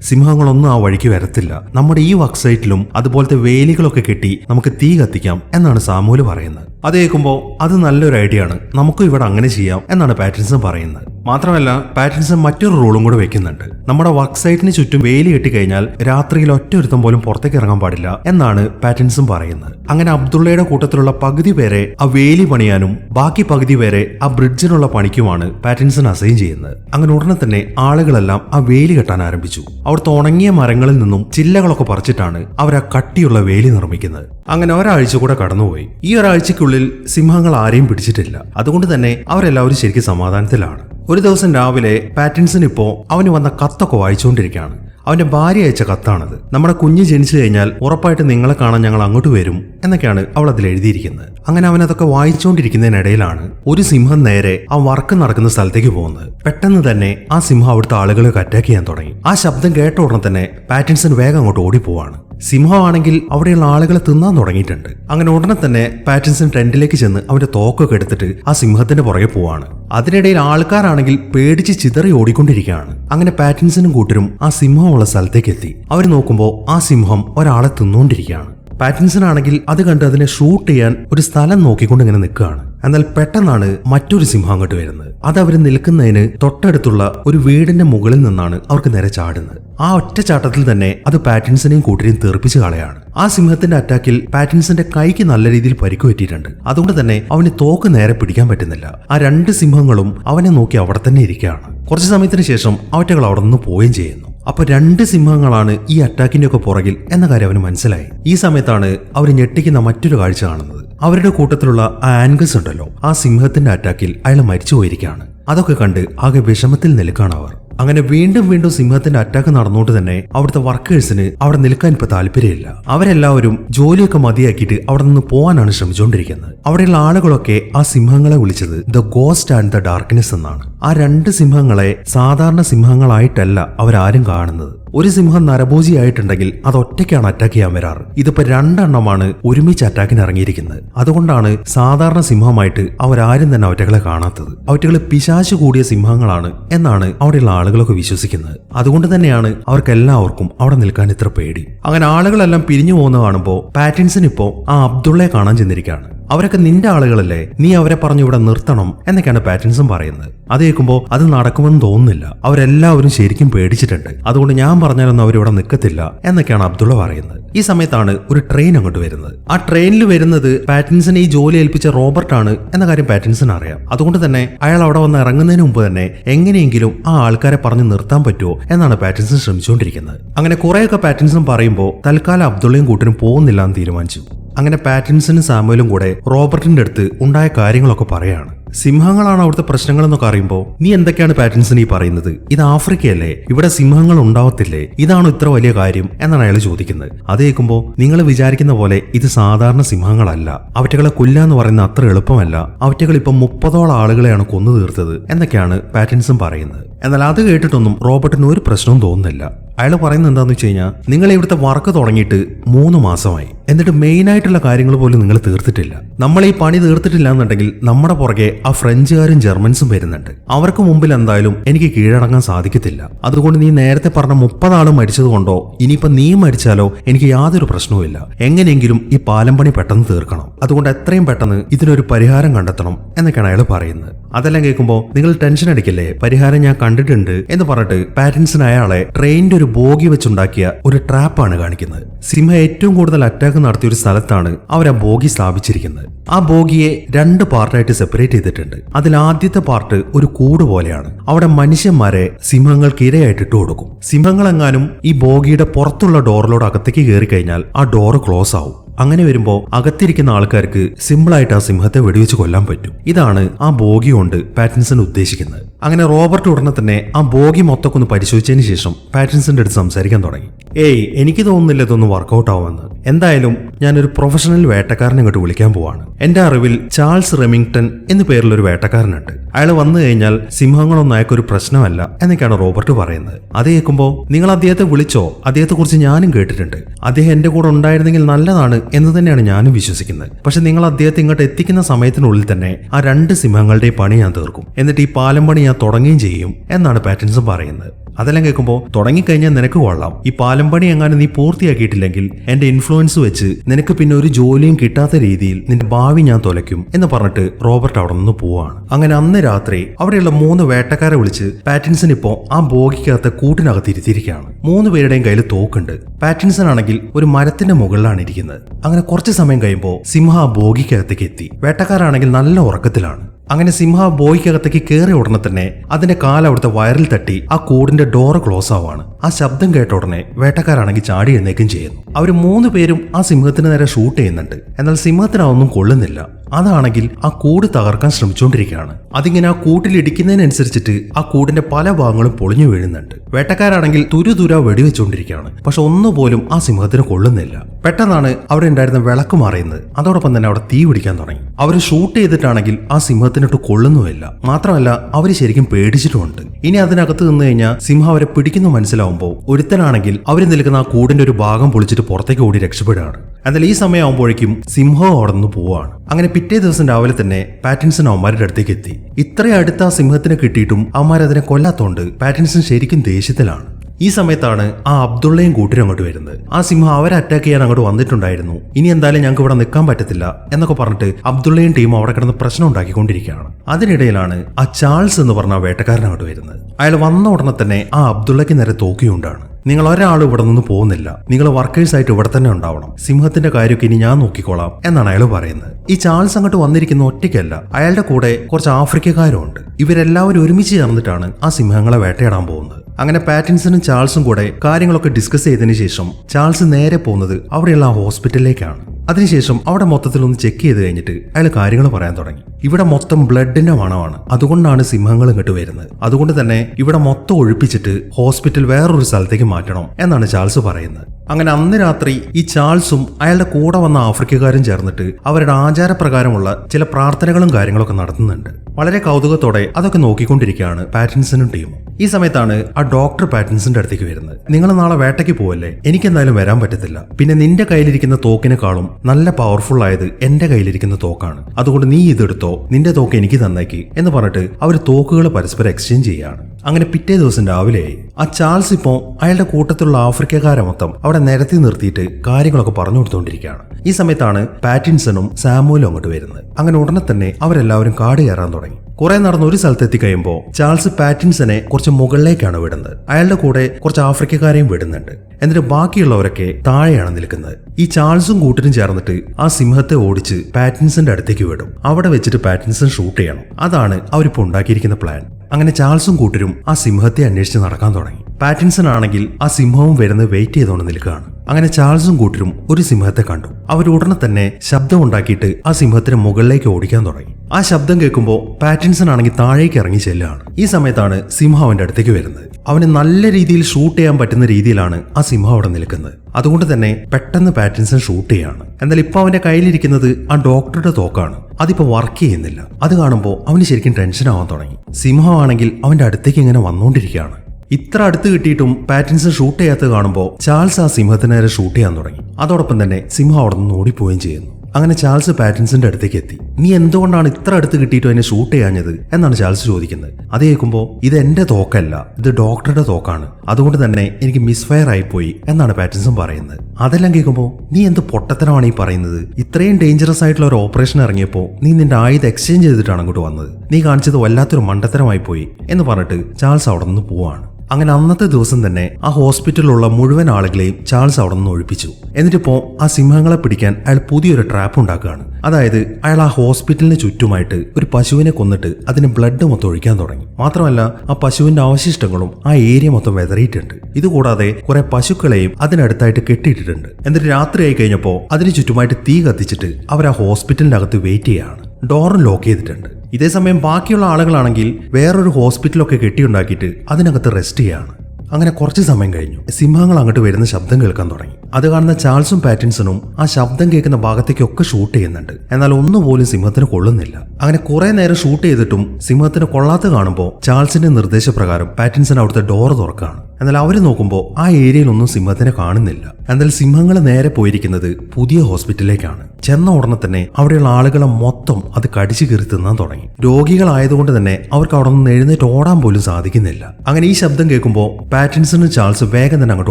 സിംഹങ്ങളൊന്നും ആ വഴിക്ക് വരത്തില്ല. നമ്മുടെ ഈ വർക്ക് സൈറ്റിലും അതുപോലത്തെ വേലികളൊക്കെ കെട്ടി നമുക്ക് തീ കത്തിക്കാം എന്നാണ് സാമൂൽ പറയുന്നത്. അത് കേൾക്കുമ്പോൾ അത് നല്ലൊരു ഐഡിയ ആണ്. നമുക്കും ഇവിടെ അങ്ങനെ ചെയ്യാം എന്നാണ് പാറ്റൻസും പറയുന്നത്. മാത്രമല്ല പാറ്റിൻസൺ മറ്റൊരു റൂളും കൂടെ വെക്കുന്നുണ്ട്. നമ്മുടെ വർക്ക് സൈറ്റിന് ചുറ്റും വേലി കെട്ടിക്കഴിഞ്ഞാൽ രാത്രിയിൽ ഒറ്റൊരുത്തം പോലും പുറത്തേക്ക് ഇറങ്ങാൻ പാടില്ല എന്നാണ് പാറ്റൻസും പറയുന്നത്. അങ്ങനെ അബ്ദുള്ളയുടെ കൂട്ടത്തിലുള്ള പകുതി പേരെ ആ വേലി പണിയാനും ബാക്കി പകുതി പേരെ ആ ബ്രിഡ്ജിനുള്ള പണിക്കുമാണ് പാറ്റൻസൺ അസൈൻ ചെയ്യുന്നത്. അങ്ങനെ ഉടനെ തന്നെ ആളുകളെല്ലാം ആ വേലി കെട്ടാൻ ആരംഭിച്ചു. അവിടുത്തെ ഉണങ്ങിയ മരങ്ങളിൽ നിന്നും ചില്ലകളൊക്കെ പറിച്ചിട്ടാണ് അവർ ആ കട്ടിയുള്ള വേലി നിർമ്മിക്കുന്നത്. അങ്ങനെ ഒരാഴ്ച കൂടെ കടന്നുപോയി. ഈ ഒരാഴ്ചക്കുള്ളിൽ സിംഹങ്ങൾ ആരെയും പിടിച്ചിട്ടില്ല. അതുകൊണ്ട് തന്നെ അവരെല്ലാവരും ശരിക്കും സമാധാനത്തിലാണ്. ഒരു ദിവസം രാവിലെ പാറ്റിൻസൺ ഇപ്പോ അവന് വന്ന കത്തൊക്കെ വായിച്ചുകൊണ്ടിരിക്കുകയാണ് അവന്റെ ഭാര്യ അയച്ച കത്താണത്. നമ്മുടെ കുഞ്ഞ് ജനിച്ചു കഴിഞ്ഞാൽ ഉറപ്പായിട്ട് നിങ്ങളെ കാണാൻ ഞങ്ങൾ അങ്ങോട്ട് വരും എന്നൊക്കെയാണ് അവൾ അതിൽ എഴുതിയിരിക്കുന്നത്. അങ്ങനെ അവൻ അതൊക്കെ വായിച്ചുകൊണ്ടിരിക്കുന്നതിനിടയിലാണ് ഒരു സിംഹം നേരെ ആ വർക്ക് നടക്കുന്ന സ്ഥലത്തേക്ക് പോകുന്നത്. പെട്ടെന്ന് തന്നെ ആ സിംഹം അവിടുത്തെ ആളുകളെ അറ്റാക്ക് ചെയ്യാൻ തുടങ്ങി. ആ ശബ്ദം കേട്ട ഉടനെ തന്നെ പാറ്റിൻസൺ വേഗം അങ്ങോട്ട് ഓടിപ്പോവാണ്. സിംഹമാണെങ്കിൽ അവിടെയുള്ള ആളുകളെ തിന്നാൻ തുടങ്ങിയിട്ടുണ്ട്. അങ്ങനെ ഉടനെ തന്നെ പാറ്റിൻസൺ ടെന്റിലേക്ക് ചെന്ന് അവന്റെ തോക്കൊക്കെ എടുത്തിട്ട് ആ സിംഹത്തിന്റെ പുറകെ പോവാണ്. അതിനിടയിൽ ആൾക്കാരാണെങ്കിൽ പേടിച്ച് ചിതറി ഓടിക്കൊണ്ടിരിക്കുകയാണ്. അങ്ങനെ പാറ്റിൻസനും കൂട്ടരും ആ സിംഹമുള്ള സ്ഥലത്തേക്ക് എത്തി. അവർ നോക്കുമ്പോൾ ആ സിംഹം ഒരാളെ തിന്നുകൊണ്ടിരിക്കുകയാണ് പാറ്റിൻസൺ ആണെങ്കിൽ അത് കണ്ട് അതിനെ ഷൂട്ട് ചെയ്യാൻ ഒരു സ്ഥലം നോക്കിക്കൊണ്ട് ഇങ്ങനെ നിൽക്കുകയാണ്. എന്നാൽ പെട്ടെന്നാണ് മറ്റൊരു സിംഹം അങ്ങോട്ട് വരുന്നത്. അത് അവർ നിൽക്കുന്നതിന് തൊട്ടടുത്തുള്ള ഒരു വീടിന്റെ മുകളിൽ നിന്നാണ് അവർക്ക് നേരെ ചാടുന്നത്. ആ ഒറ്റ ചാട്ടത്തിൽ തന്നെ അത് പാറ്റിൻസനെയും കൂട്ടരെയും തെറിപ്പിച്ച് കളയാണ്. ആ സിംഹത്തിന്റെ അറ്റാക്കിൽ പാറ്റിൻസന്റെ കൈക്ക് നല്ല രീതിയിൽ പരിക്ക് പറ്റിയിട്ടുണ്ട്. അതുകൊണ്ട് തന്നെ അവന് തോക്ക് നേരെ പിടിക്കാൻ പറ്റുന്നില്ല. ആ രണ്ട് സിംഹങ്ങളും അവനെ നോക്കി അവിടെ തന്നെ ഇരിക്കുകയാണ്. കുറച്ച് സമയത്തിന് ശേഷം അവറ്റകൾ അവിടെ നിന്ന് പോവുകയും ചെയ്യുന്നു. അപ്പൊ രണ്ട് സിംഹങ്ങളാണ് ഈ അറ്റാക്കിന്റെ ഒക്കെ പുറകിൽ എന്ന കാര്യം അവന് മനസ്സിലായി. ഈ സമയത്താണ് അവർ ഞെട്ടിക്കുന്ന മറ്റൊരു കാഴ്ച കാണുന്നത്. അവരുടെ കൂട്ടത്തിലുള്ള ആ ആൻഗസ് ഉണ്ടല്ലോ. ആ സിംഹത്തിന്റെ അറ്റാക്കിൽ അയാൾ മരിച്ചു പോയിരിക്കുകയാണ് അതൊക്കെ കണ്ട് ആകെ വിഷമത്തിൽ നിൽക്കുകയാണ് അവർ. അങ്ങനെ വീണ്ടും വീണ്ടും സിംഹത്തിന്റെ അറ്റാക്ക് നടന്നുകൊണ്ട് തന്നെ അവിടുത്തെ വർക്കേഴ്സിന് അവിടെ നിൽക്കാൻ ഇപ്പൊ താല്പര്യമില്ല. അവരെല്ലാവരും ജോലിയൊക്കെ മതിയാക്കിയിട്ട് അവിടെ നിന്ന് പോകാനാണ് ശ്രമിച്ചുകൊണ്ടിരിക്കുന്നത് അവിടെയുള്ള ആളുകളൊക്കെ ആ സിംഹങ്ങളെ വിളിച്ചത് the ghost and the darkness എന്നാണ്. ആ രണ്ട് സിംഹങ്ങളെ സാധാരണ സിംഹങ്ങളായിട്ടല്ല അവരാരും കാണുന്നത്. ഒരു സിംഹം നരഭോജിയായിട്ടുണ്ടെങ്കിൽ അത് ഒറ്റയ്ക്കാണ് അറ്റാക്ക് ചെയ്യാൻ വരാറ്. ഇതിപ്പോ രണ്ടെണ്ണമാണ് ഒരുമിച്ച് അറ്റാക്കിന് ഇറങ്ങിയിരിക്കുന്നത്. അതുകൊണ്ടാണ് സാധാരണ സിംഹമായിട്ട് അവരാരും തന്നെ അവറ്റകളെ കാണാത്തത്. അവറ്റകൾ പിശാശു കൂടിയ സിംഹങ്ങളാണ് എന്നാണ് അവിടെയുള്ള ആളുകളൊക്കെ വിശ്വസിക്കുന്നത്. അതുകൊണ്ട് തന്നെയാണ് അവർക്കെല്ലാവർക്കും അവിടെ നിൽക്കാൻ ഇത്ര പേടി. അങ്ങനെ ആളുകളെല്ലാം പിരിഞ്ഞു പോകുന്ന കാണുമ്പോൾ പാറ്റിൻസൺ ഇപ്പോ ആ അബ്ദുള്ളയെ കാണാൻ ചെന്നിരിക്കുകയാണ്. അവരൊക്കെ നിന്റെ ആളുകളല്ലേ? നീ അവരെ പറഞ്ഞു ഇവിടെ നിർത്തണം എന്നൊക്കെയാണ് പാറ്റിൻസും പറയുന്നത്. അത് കേൾക്കുമ്പോൾ അത് നടക്കുമെന്ന് തോന്നുന്നില്ല. അവരെല്ലാവരും ശരിക്കും പേടിച്ചിട്ടുണ്ട്. അതുകൊണ്ട് ഞാൻ പറഞ്ഞാലൊന്നും അവരിവിടെ നിൽക്കത്തില്ല എന്നൊക്കെയാണ് അബ്ദുള്ള പറയുന്നത്. ഈ സമയത്താണ് ഒരു ട്രെയിൻ അങ്ങോട്ട് വരുന്നത്. ആ ട്രെയിനിൽ വരുന്നത് പാറ്റിൻസിനെ ഈ ജോലി ഏൽപ്പിച്ച റോബർട്ട് ആണ് എന്ന കാര്യം പാറ്റിൻസിന് അറിയാം. അതുകൊണ്ട് തന്നെ അയാൾ അവിടെ വന്ന് ഇറങ്ങുന്നതിന് മുമ്പ് തന്നെ എങ്ങനെയെങ്കിലും ആ ആൾക്കാരെ പറഞ്ഞു നിർത്താൻ പറ്റുമോ എന്നാണ് പാറ്റിൻസൺ ശ്രമിച്ചുകൊണ്ടിരിക്കുന്നത്. അങ്ങനെ കുറേയൊക്കെ പാറ്റിൻസൺ പറയുമ്പോൾ തൽക്കാലം അബ്ദുള്ളയും കൂട്ടരും പോകുന്നില്ല എന്ന് തീരുമാനിച്ചു. അങ്ങനെ പാറ്റിൻസനും സാമുവലും കൂടെ റോബർട്ടിന്റെ അടുത്ത് ഉണ്ടായ കാര്യങ്ങളൊക്കെ പറയാണ്. സിംഹങ്ങളാണ് അവിടുത്തെ പ്രശ്നങ്ങൾ എന്നൊക്കെ അറിയുമ്പോൾ നീ എന്തൊക്കെയാണ് പാറ്റിൻസൺ ഈ പറയുന്നത്? ഇത് ആഫ്രിക്കയല്ലേ? ഇവിടെ സിംഹങ്ങൾ ഉണ്ടാവത്തില്ലേ? ഇതാണോ ഇത്ര വലിയ കാര്യം? എന്നാണ് അയാൾ ചോദിക്കുന്നത്. അത് കേൾക്കുമ്പോൾ നിങ്ങൾ വിചാരിക്കുന്ന പോലെ ഇത് സാധാരണ സിംഹങ്ങളല്ല. അവറ്റകളെ കൊല്ലാന്ന് പറയുന്ന അത്ര എളുപ്പമല്ല. അവറ്റകൾ ഇപ്പം മുപ്പതോളം ആളുകളെയാണ് കൊന്നു തീർത്തത് എന്നൊക്കെയാണ് പാറ്റൻസും പറയുന്നത്. എന്നാൽ അത് കേട്ടിട്ടൊന്നും റോബർട്ടിന് ഒരു പ്രശ്നവും തോന്നുന്നില്ല. അയാൾ പറയുന്നത് എന്താണെന്ന് വെച്ച് കഴിഞ്ഞാൽ നിങ്ങൾ ഇവിടുത്തെ വർക്ക് തുടങ്ങിയിട്ട് മൂന്ന് മാസമായി. എന്നിട്ട് മെയിൻ ആയിട്ടുള്ള കാര്യങ്ങൾ പോലും നിങ്ങൾ തീർത്തിട്ടില്ല. നമ്മൾ ഈ പണി തീർത്തിട്ടില്ല എന്നുണ്ടെങ്കിൽ നമ്മുടെ പുറകെ ആ ഫ്രഞ്ചുകാരും ജർമ്മൻസും വരുന്നുണ്ട്. അവർക്ക് മുമ്പിൽ എന്തായാലും എനിക്ക് കീഴടങ്ങാൻ സാധിക്കത്തില്ല. അതുകൊണ്ട് നീ നേരത്തെ പറഞ്ഞ മുപ്പതാളും മരിച്ചതുകൊണ്ടോ ഇനിയിപ്പോ നീ മരിച്ചാലോ എനിക്ക് യാതൊരു പ്രശ്നവുമില്ല എങ്ങനെയെങ്കിലും ഈ പാലം പണി പെട്ടെന്ന് തീർക്കണം. അതുകൊണ്ട് എത്രയും പെട്ടെന്ന് ഇതിനൊരു പരിഹാരം കണ്ടെത്തണം എന്നൊക്കെയാണ് അയാൾ പറയുന്നത്. അതെല്ലാം കേൾക്കുമ്പോൾ നിങ്ങൾ ടെൻഷൻ അടിക്കല്ലേ? പരിഹാരം ഞാൻ കണ്ടിട്ടുണ്ട് എന്ന് പറഞ്ഞിട്ട് പാറ്റൻസിന് അയാളെ ട്രെയിനിന്റെ ഒരു ബോഗി വെച്ചുണ്ടാക്കിയ ഒരു ട്രാപ്പാണ് കാണിക്കുന്നത്. സിംഹ ഏറ്റവും കൂടുതൽ അറ്റാക്ക് നടത്തിയ ഒരു സ്ഥലത്താണ് അവർ ആ ബോഗി സ്ഥാപിച്ചിരിക്കുന്നത്. ആ ബോഗിയെ രണ്ട് പാർട്ടായിട്ട് സെപ്പറേറ്റ് ചെയ്തിട്ടുണ്ട് അതിൽ ആദ്യത്തെ പാർട്ട് ഒരു കൂട് പോലെയാണ്. അവിടെ മനുഷ്യന്മാരെ സിംഹങ്ങൾക്ക് ഇരയായിട്ടിട്ട് കൊടുക്കും. സിംഹങ്ങളെങ്ങാനും ഈ ബോഗിയുടെ പുറത്തുള്ള ഡോറിലോട് അകത്തേക്ക് കയറി കഴിഞ്ഞാൽ ആ ഡോറ് ക്ലോസ് ആവും അങ്ങനെ വരുമ്പോൾ അകത്തിരിക്കുന്ന ആൾക്കാർക്ക് സിമ്പിളായിട്ട് ആ സിംഹത്തെ വെടിവെച്ച് കൊല്ലാൻ പറ്റും. ഇതാണ് ആ ബോഗി കൊണ്ട് പാറ്റിൻസൺ ഉദ്ദേശിക്കുന്നത്. അങ്ങനെ റോബർട്ട് ഉടനെ തന്നെ ആ ബോഗി മൊത്തമൊക്കെ ഒന്ന് പരിശോധിച്ചതിന് ശേഷം പാറ്റിൻസന്റെ അടുത്ത് സംസാരിക്കാൻ തുടങ്ങി. ഏയ് എനിക്ക് തോന്നുന്നില്ല ഇതൊന്നും വർക്കൗട്ട് ആവുമെന്ന്. എന്തായാലും ഞാനൊരു പ്രൊഫഷണൽ വേട്ടക്കാരനെ ഇങ്ങോട്ട് വിളിക്കാൻ പോവാണ്. എന്റെ അറിവിൽ ചാൾസ് റെമിങ്ടൺ എന്നു പേരുള്ള ഒരു വേട്ടക്കാരനുണ്ട്. അയാൾ വന്നു കഴിഞ്ഞാൽ സിംഹങ്ങളൊന്നും അയാൾക്കൊരു പ്രശ്നമല്ല എന്നൊക്കെയാണ് റോബർട്ട് പറയുന്നത്. അത് കേൾക്കുമ്പോൾ നിങ്ങൾ അദ്ദേഹത്തെ വിളിച്ചോ? അദ്ദേഹത്തെ കുറിച്ച് ഞാനും കേട്ടിട്ടുണ്ട്. അദ്ദേഹം എന്റെ കൂടെ ഉണ്ടായിരുന്നെങ്കിൽ നല്ലതാണ്. എന്ന് തന്നെയാണ് ഞാനും വിശ്വസിക്കുന്നത്. പക്ഷെ നിങ്ങൾ അദ്ദേഹത്തെ ഇങ്ങോട്ട് എത്തിക്കുന്ന സമയത്തിനുള്ളിൽ തന്നെ ആ രണ്ട് സിംഹങ്ങളുടെയും പണി ഞാൻ തീർക്കും. എന്നിട്ട് ഈ പാലം പണി ഞാൻ തുടങ്ങുകയും ചെയ്യും എന്നാണ് പാറ്റൻസും പറയുന്നത്. അതെല്ലാം കേൾക്കുമ്പോൾ തുടങ്ങിക്കഴിഞ്ഞാൽ നിനക്ക് കൊള്ളാം. ഈ പാലം പണി എങ്ങാനും നീ പൂർത്തിയാക്കിയിട്ടില്ലെങ്കിൽ എന്റെ ഇൻഫ്ലുവൻസ് വെച്ച് നിനക്ക് പിന്നെ ഒരു ജോലിയും കിട്ടാത്ത രീതിയിൽ നിന്റെ ഭാവി ഞാൻ തൊലയ്ക്കും എന്ന് പറഞ്ഞിട്ട് റോബർട്ട് അവിടെ നിന്ന് പോവാണ്. അങ്ങനെ അന്ന് രാത്രി അവിടെയുള്ള മൂന്ന് വേട്ടക്കാരെ വിളിച്ച് പാറ്റിൻസൺ ഇപ്പോൾ ആ ബോഗിക്കകത്ത് കൂട്ടിനകത്ത് ഇരുത്തിയിരിക്കുകയാണ്. മൂന്ന് പേരുടെയും കയ്യിൽ തോക്കുണ്ട്. പാറ്റിൻസൺ ആണെങ്കിൽ ഒരു മരത്തിന്റെ മുകളിലാണ് ഇരിക്കുന്നത്. അങ്ങനെ കുറച്ച് സമയം കഴിയുമ്പോൾ സിംഹ ആ ബോഗിക്കകത്തേക്ക് എത്തി. വേട്ടക്കാരാണെങ്കിൽ നല്ല ഉറക്കത്തിലാണ്. അങ്ങനെ സിംഹ ബോയ്ക്കകത്തേക്ക് കയറിയ ഉടനെ തന്നെ അതിന്റെ കാൽ അവിടുത്തെ വയറിൽ തട്ടി ആ കൂടിന്റെ ഡോറ് ക്ലോസ് ആവാണ്. ആ ശബ്ദം കേട്ട ഉടനെ വേട്ടക്കാരാണെങ്കിൽ ചാടി എഴുന്നേക്കും ചെയ്യുന്നു. അവർ മൂന്ന് പേരും ആ സിംഹത്തിന് നേരെ ഷൂട്ട് ചെയ്യുന്നുണ്ട്. എന്നാൽ സിംഹത്തിന് അതൊന്നും കൊള്ളുന്നില്ല. അതാണെങ്കിൽ ആ കൂട് തകർക്കാൻ ശ്രമിച്ചുകൊണ്ടിരിക്കുകയാണ് അതിങ്ങനെ ആ കൂട്ടിലിടിക്കുന്നതിനനുസരിച്ചിട്ട് ആ കൂടിന്റെ പല ഭാഗങ്ങളും പൊളിഞ്ഞു വീഴുന്നുണ്ട്. വേട്ടക്കാരാണെങ്കിൽ തുരുതുര വെടിവെച്ചുകൊണ്ടിരിക്കുകയാണ് പക്ഷെ ഒന്നുപോലും ആ സിംഹത്തിന് കൊള്ളുന്നില്ല. പെട്ടെന്നാണ് അവിടെ ഉണ്ടായിരുന്ന വിളക്ക് മാറിയുന്നത് അതോടൊപ്പം തന്നെ അവിടെ തീ പിടിക്കാൻ തുടങ്ങി. അവർ ഷൂട്ട് ചെയ്തിട്ടാണെങ്കിൽ ആ സിംഹത്തിനിട്ട് കൊള്ളുന്നുമില്ല. മാത്രമല്ല അവർ ശരിക്കും പേടിച്ചിട്ടുമുണ്ട്. ഇനി അതിനകത്ത് നിന്ന് കഴിഞ്ഞാൽ സിംഹം അവരെ പിടിക്കുന്നു മനസ്സിലാവുമ്പോൾ ഒരുത്തനാണെങ്കിൽ അവർ നിൽക്കുന്ന ആ കൂടിന്റെ ഒരു ഭാഗം പൊളിച്ചിട്ട് പുറത്തേക്ക് ഓടി രക്ഷപ്പെടുകയാണ്. എന്നാൽ ഈ സമയമാകുമ്പോഴേക്കും സിംഹം അവിടെ നിന്ന് പോവാണ് അങ്ങനെ പിറ്റേ ദിവസം രാവിലെ തന്നെ പാറ്റിൻസൺ അവന്മാരുടെ അടുത്തേക്ക് എത്തി. ഇത്രയും അടുത്ത ആ സിംഹത്തിനെ കിട്ടിയിട്ടും അവന്മാരതിനെ കൊല്ലാത്തോണ്ട് പാറ്റിൻസൺ ശരിക്കും ദേഷ്യത്തിലാണ്. ഈ സമയത്താണ് ആ അബ്ദുള്ളയും കൂട്ടരും അങ്ങോട്ട് വരുന്നത്. ആ സിംഹം അവരെ അറ്റാക്ക് ചെയ്യാൻ അങ്ങോട്ട് വന്നിട്ടുണ്ടായിരുന്നു. ഇനി എന്തായാലും ഞങ്ങൾക്ക് ഇവിടെ നിൽക്കാൻ പറ്റത്തില്ല എന്നൊക്കെ പറഞ്ഞിട്ട് അബ്ദുള്ളയും ടീമും അവിടെ കിടന്ന് പ്രശ്നം ഉണ്ടാക്കിക്കൊണ്ടിരിക്കുകയാണ്. അതിനിടയിലാണ് ആ ചാൾസ് എന്ന് പറഞ്ഞ വേട്ടക്കാരൻ അങ്ങോട്ട് വരുന്നത്. അയാൾ വന്ന ഉടനെ തന്നെ ആ അബ്ദുള്ളയ്ക്ക് നേരെ തോക്കിയുണ്ടാണ്. നിങ്ങൾ ഒരാൾ ഇവിടെ നിന്ന് പോകുന്നില്ല. നിങ്ങൾ വർക്കേഴ്സ് ആയിട്ട് ഇവിടെ തന്നെ ഉണ്ടാവണം. സിംഹത്തിന്റെ കാര്യമൊക്കെ ഇനി ഞാൻ നോക്കിക്കോളാം എന്നാണ് അയാൾ പറയുന്നത്. ഈ ചാൾസ് അങ്ങോട്ട് വന്നിരിക്കുന്ന ഒറ്റയ്ക്കല്ല. അയാളുടെ കൂടെ കുറച്ച് ആഫ്രിക്കക്കാരും ഉണ്ട് ഇവരെല്ലാവരും ഒരുമിച്ച് ചേർന്നിട്ടാണ് ആ സിംഹങ്ങളെ വേട്ടയാടാൻ പോകുന്നത്. അങ്ങനെ പാറ്റിൻസണും ചാൾസും കൂടെ കാര്യങ്ങളൊക്കെ ഡിസ്കസ് ചെയ്തതിന് ശേഷം ചാൾസ് നേരെ പോകുന്നത് അവിടെയുള്ള ആ ഹോസ്പിറ്റലിലേക്കാണ്. അതിനുശേഷം അവിടെ മൊത്തത്തിൽ ഒന്ന് ചെക്ക് ചെയ്ത് കഴിഞ്ഞിട്ട് അയാൾ കാര്യങ്ങൾ പറയാൻ തുടങ്ങി. ഇവിടെ മൊത്തം ബ്ലഡിന്റെ മണമാണ്. അതുകൊണ്ടാണ് സിംഹങ്ങൾ ഇങ്ങോട്ട് വരുന്നത്. അതുകൊണ്ട് തന്നെ ഇവിടെ മൊത്തം ഒഴിപ്പിച്ചിട്ട് ഹോസ്പിറ്റൽ വേറൊരു സ്ഥലത്തേക്ക് മാറ്റണം എന്നാണ് ചാൾസ് പറയുന്നത്. അങ്ങനെ അന്ന് രാത്രി ഈ ചാൾസും അയാളുടെ കൂടെ വന്ന ആഫ്രിക്കക്കാരും ചേർന്നിട്ട് അവരുടെ ആചാരപ്രകാരമുള്ള ചില പ്രാർത്ഥനകളും കാര്യങ്ങളൊക്കെ നടത്തുന്നുണ്ട്. വളരെ കൗതുകത്തോടെ അതൊക്കെ നോക്കിക്കൊണ്ടിരിക്കുകയാണ് പാറ്റിൻസണും ടീമും. ഈ സമയത്താണ് ആ ഡോക്ടർ പാറ്റിൻസിന്റെ അടുത്തേക്ക് വരുന്നത്. നിങ്ങൾ നാളെ വേട്ടയ്ക്ക് പോവല്ലേ? എനിക്കെന്തായാലും വരാൻ പറ്റത്തില്ല. പിന്നെ നിന്റെ കയ്യിലിരിക്കുന്ന തോക്കിനെക്കാളും നല്ല പവർഫുൾ ആയത് എന്റെ കയ്യിലിരിക്കുന്ന തോക്കാണ്. അതുകൊണ്ട് നീ ഇതെടുത്തോ നിന്റെ തോക്ക് എനിക്ക് തന്നേക്ക് എന്ന് പറഞ്ഞിട്ട് അവർ തോക്കുകൾ പരസ്പരം എക്സ്ചേഞ്ച് ചെയ്യാണ് അങ്ങനെ പിറ്റേ ദിവസം രാവിലെയായി. ആ ചാൾസ് ഇപ്പോ അയാളുടെ കൂട്ടത്തിലുള്ള ആഫ്രിക്കക്കാരെ മൊത്തം അവിടെ നിരത്തി നിർത്തിയിട്ട് കാര്യങ്ങളൊക്കെ പറഞ്ഞു കൊടുത്തുകൊണ്ടിരിക്കുകയാണ് ഈ സമയത്താണ് പാറ്റിൻസണും സാമുവലും അങ്ങോട്ട് വരുന്നത്. അങ്ങനെ ഉടനെ തന്നെ അവരെല്ലാവരും കാട് കയറാൻ തുടങ്ങി. കുറെ നടന്ന് ഒരു സ്ഥലത്തെത്തി കഴിയുമ്പോൾ ചാൾസ് പാറ്റിൻസനെ കുറച്ച് മുകളിലേക്കാണ് വിടുന്നത്. അയാളുടെ കൂടെ കുറച്ച് ആഫ്രിക്കക്കാരെയും വിടുന്നുണ്ട്. എന്നിട്ട് ബാക്കിയുള്ളവരൊക്കെ താഴെയാണ് നിൽക്കുന്നത്. ഈ ചാൾസും കൂട്ടരും ചേർന്നിട്ട് ആ സിംഹത്തെ ഓടിച്ച് പാറ്റിൻസന്റെ അടുത്തേക്ക് വിടും. അവിടെ വെച്ചിട്ട് പാറ്റിൻസൺ ഷൂട്ട് ചെയ്യണം. അതാണ് അവരിപ്പോൾ ഉണ്ടാക്കിയിരിക്കുന്ന പ്ലാൻ. അങ്ങനെ ചാൾസും കൂട്ടരും ആ സിംഹത്തെ അന്വേഷിച്ച് നടക്കാൻ തുടങ്ങി. പാറ്റിൻസൺ ആണെങ്കിൽ ആ സിംഹവും വരുന്നത് വെയിറ്റ് ചെയ്തുകൊണ്ട് നിൽക്കുകയാണ്. അങ്ങനെ ചാൾസും കൂട്ടരും ഒരു സിംഹത്തെ കണ്ടു. അവർ ഉടനെ തന്നെ ശബ്ദം ഉണ്ടാക്കിയിട്ട് ആ സിംഹത്തിന് മുകളിലേക്ക് ഓടിക്കാൻ തുടങ്ങി. ആ ശബ്ദം കേൾക്കുമ്പോൾ പാറ്റിൻസൺ ആണെങ്കിൽ താഴേക്ക് ഇറങ്ങി ചെല്ലുകയാണ്. ഈ സമയത്താണ് സിംഹ അവന്റെ അടുത്തേക്ക് വരുന്നത്. അവന് നല്ല രീതിയിൽ ഷൂട്ട് ചെയ്യാൻ പറ്റുന്ന രീതിയിലാണ് ആ സിംഹം അവിടെ നിൽക്കുന്നത്. അതുകൊണ്ട് തന്നെ പെട്ടെന്ന് പാറ്റിൻസൺ ഷൂട്ട് ചെയ്യാണ്. എന്നാൽ ഇപ്പൊ അവന്റെ കയ്യിലിരിക്കുന്നത് ആ ഡോക്ടറുടെ തോക്കാണ്. അതിപ്പോ വർക്ക് ചെയ്യുന്നില്ല. അത് കാണുമ്പോൾ അവന് ശരിക്കും ടെൻഷൻ ആവാൻ തുടങ്ങി. സിംഹമാണെങ്കിൽ അവന്റെ അടുത്തേക്ക് ഇങ്ങനെ വന്നുകൊണ്ടിരിക്കുകയാണ് ഇത്ര അടുത്ത് കിട്ടിയിട്ടും പാറ്റിൻസൺ ഷൂട്ട് ചെയ്യാത്തത് കാണുമ്പോൾ ചാൾസ് ആ സിംഹത്തിന് നേരെ ഷൂട്ട് ചെയ്യാൻ തുടങ്ങി. അതോടൊപ്പം തന്നെ സിംഹം അവിടെ നിന്ന് ഓടിപ്പോവുകയും ചെയ്യുന്നു. അങ്ങനെ ചാൾസ് പാറ്റിൻസിന്റെ അടുത്തേക്ക് എത്തി. നീ എന്തുകൊണ്ടാണ് ഇത്ര അടുത്ത് കിട്ടിയിട്ട് എന്നെ ഷൂട്ട് ചെയ്യാഞ്ഞത്? എന്നാണ് ചാൾസ് ചോദിക്കുന്നത്. അത് കേൾക്കുമ്പോൾ ഇത് എന്റെ തോക്കല്ല ഇത് ഡോക്ടറുടെ തോക്കാണ്. അതുകൊണ്ട് തന്നെ എനിക്ക് മിസ്ഫയർ ആയിപ്പോയി എന്നാണ് പാറ്റിൻസൺ പറയുന്നത്. അതെല്ലാം കേൾക്കുമ്പോൾ നീ എന്ത് പൊട്ടത്തരമാണ് ഈ പറയുന്നത്? ഇത്രയും ഡേഞ്ചറസ് ആയിട്ടുള്ള ഒരു ഓപ്പറേഷൻ ഇറങ്ങിയപ്പോൾ നീ നിന്റെ ആയുധം എക്സ്ചേഞ്ച് ചെയ്തിട്ടാണ് അങ്ങോട്ട് വന്നത്. നീ കാണിച്ചത് വല്ലാത്തൊരു മണ്ടത്തരമായി പോയി എന്ന് പറഞ്ഞിട്ട് ചാൾസ് അവിടെ നിന്ന് പോവാണ്. അങ്ങനെ അന്നത്തെ ദിവസം തന്നെ ആ ഹോസ്പിറ്റലിലുള്ള മുഴുവൻ ആളുകളെയും ചാൾസ് അവിടെ നിന്ന് ഒഴിപ്പിച്ചു. എന്നിട്ടിപ്പോ ആ സിംഹങ്ങളെ പിടിക്കാൻ അയാൾ പുതിയൊരു ട്രാപ്പ് ഉണ്ടാക്കുകയാണ്. അതായത് അയാൾ ആ ഹോസ്പിറ്റലിന് ചുറ്റുമായിട്ട് ഒരു പശുവിനെ കൊന്നിട്ട് അതിന് ബ്ലഡ് മൊത്തം ഒഴിക്കാൻ തുടങ്ങി. മാത്രമല്ല ആ പശുവിന്റെ അവശിഷ്ടങ്ങളും ആ ഏരിയ മൊത്തം വെതറിയിട്ടുണ്ട്. ഇതുകൂടാതെ കുറെ പശുക്കളെയും അതിനടുത്തായിട്ട് കെട്ടിയിട്ടിട്ടുണ്ട്. എന്നിട്ട് രാത്രിയായി കഴിഞ്ഞപ്പോൾ അതിന് ചുറ്റുമായിട്ട് തീ കത്തിച്ചിട്ട് അവർ ആ ഹോസ്പിറ്റലിന്റെ അകത്ത് വെയിറ്റ് ചെയ്യാണ് ഡോറും ലോക്ക് ചെയ്തിട്ടുണ്ട്. ഇതേസമയം ബാക്കിയുള്ള ആളുകളാണെങ്കിൽ വേറൊരു ഹോസ്പിറ്റലൊക്കെ കെട്ടിയുണ്ടാക്കിയിട്ട് അതിനകത്ത് റെസ്റ്റ് ചെയ്യാണ്. അങ്ങനെ കുറച്ച് സമയം കഴിഞ്ഞു. സിംഹങ്ങൾ അങ്ങോട്ട് വരുന്ന ശബ്ദം കേൾക്കാൻ തുടങ്ങി. അത് കാണുന്ന ചാൾസും പാറ്റിൻസണും ആ ശബ്ദം കേൾക്കുന്ന ഭാഗത്തേക്കൊക്കെ ഷൂട്ട് ചെയ്യുന്നുണ്ട്. എന്നാൽ ഒന്നുപോലും സിംഹത്തിന് കൊള്ളുന്നില്ല. അങ്ങനെ കുറെ നേരം ഷൂട്ട് ചെയ്തിട്ടും സിംഹത്തിന് കൊള്ളാത്ത കാണുമ്പോൾ ചാൾസിന്റെ നിർദ്ദേശപ്രകാരം പാറ്റിൻസൺ അവിടുത്തെ ഡോർ തുറക്കുകയാണ് എന്നാൽ അവർ നോക്കുമ്പോൾ ആ ഏരിയയിലൊന്നും സിംഹത്തിനെ കാണുന്നില്ല. എന്നാൽ സിംഹങ്ങൾ നേരെ പോയിരിക്കുന്നത് പുതിയ ഹോസ്പിറ്റലിലേക്കാണ്. ചെന്ന ഉടനെ തന്നെ അവിടെയുള്ള ആളുകളെ മൊത്തം അത് കടിച്ചു കീറി തിന്നാൻ തുടങ്ങി. രോഗികളായതുകൊണ്ട് തന്നെ അവർക്ക് അവിടെ നിന്ന് എഴുന്നേറ്റ് ഓടാൻ പോലും സാധിക്കുന്നില്ല. അങ്ങനെ ഈ ശബ്ദം കേൾക്കുമ്പോൾ പാറ്റിൻസണും ചാൾസ് വേഗം തന്നെ അങ്ങോട്ട്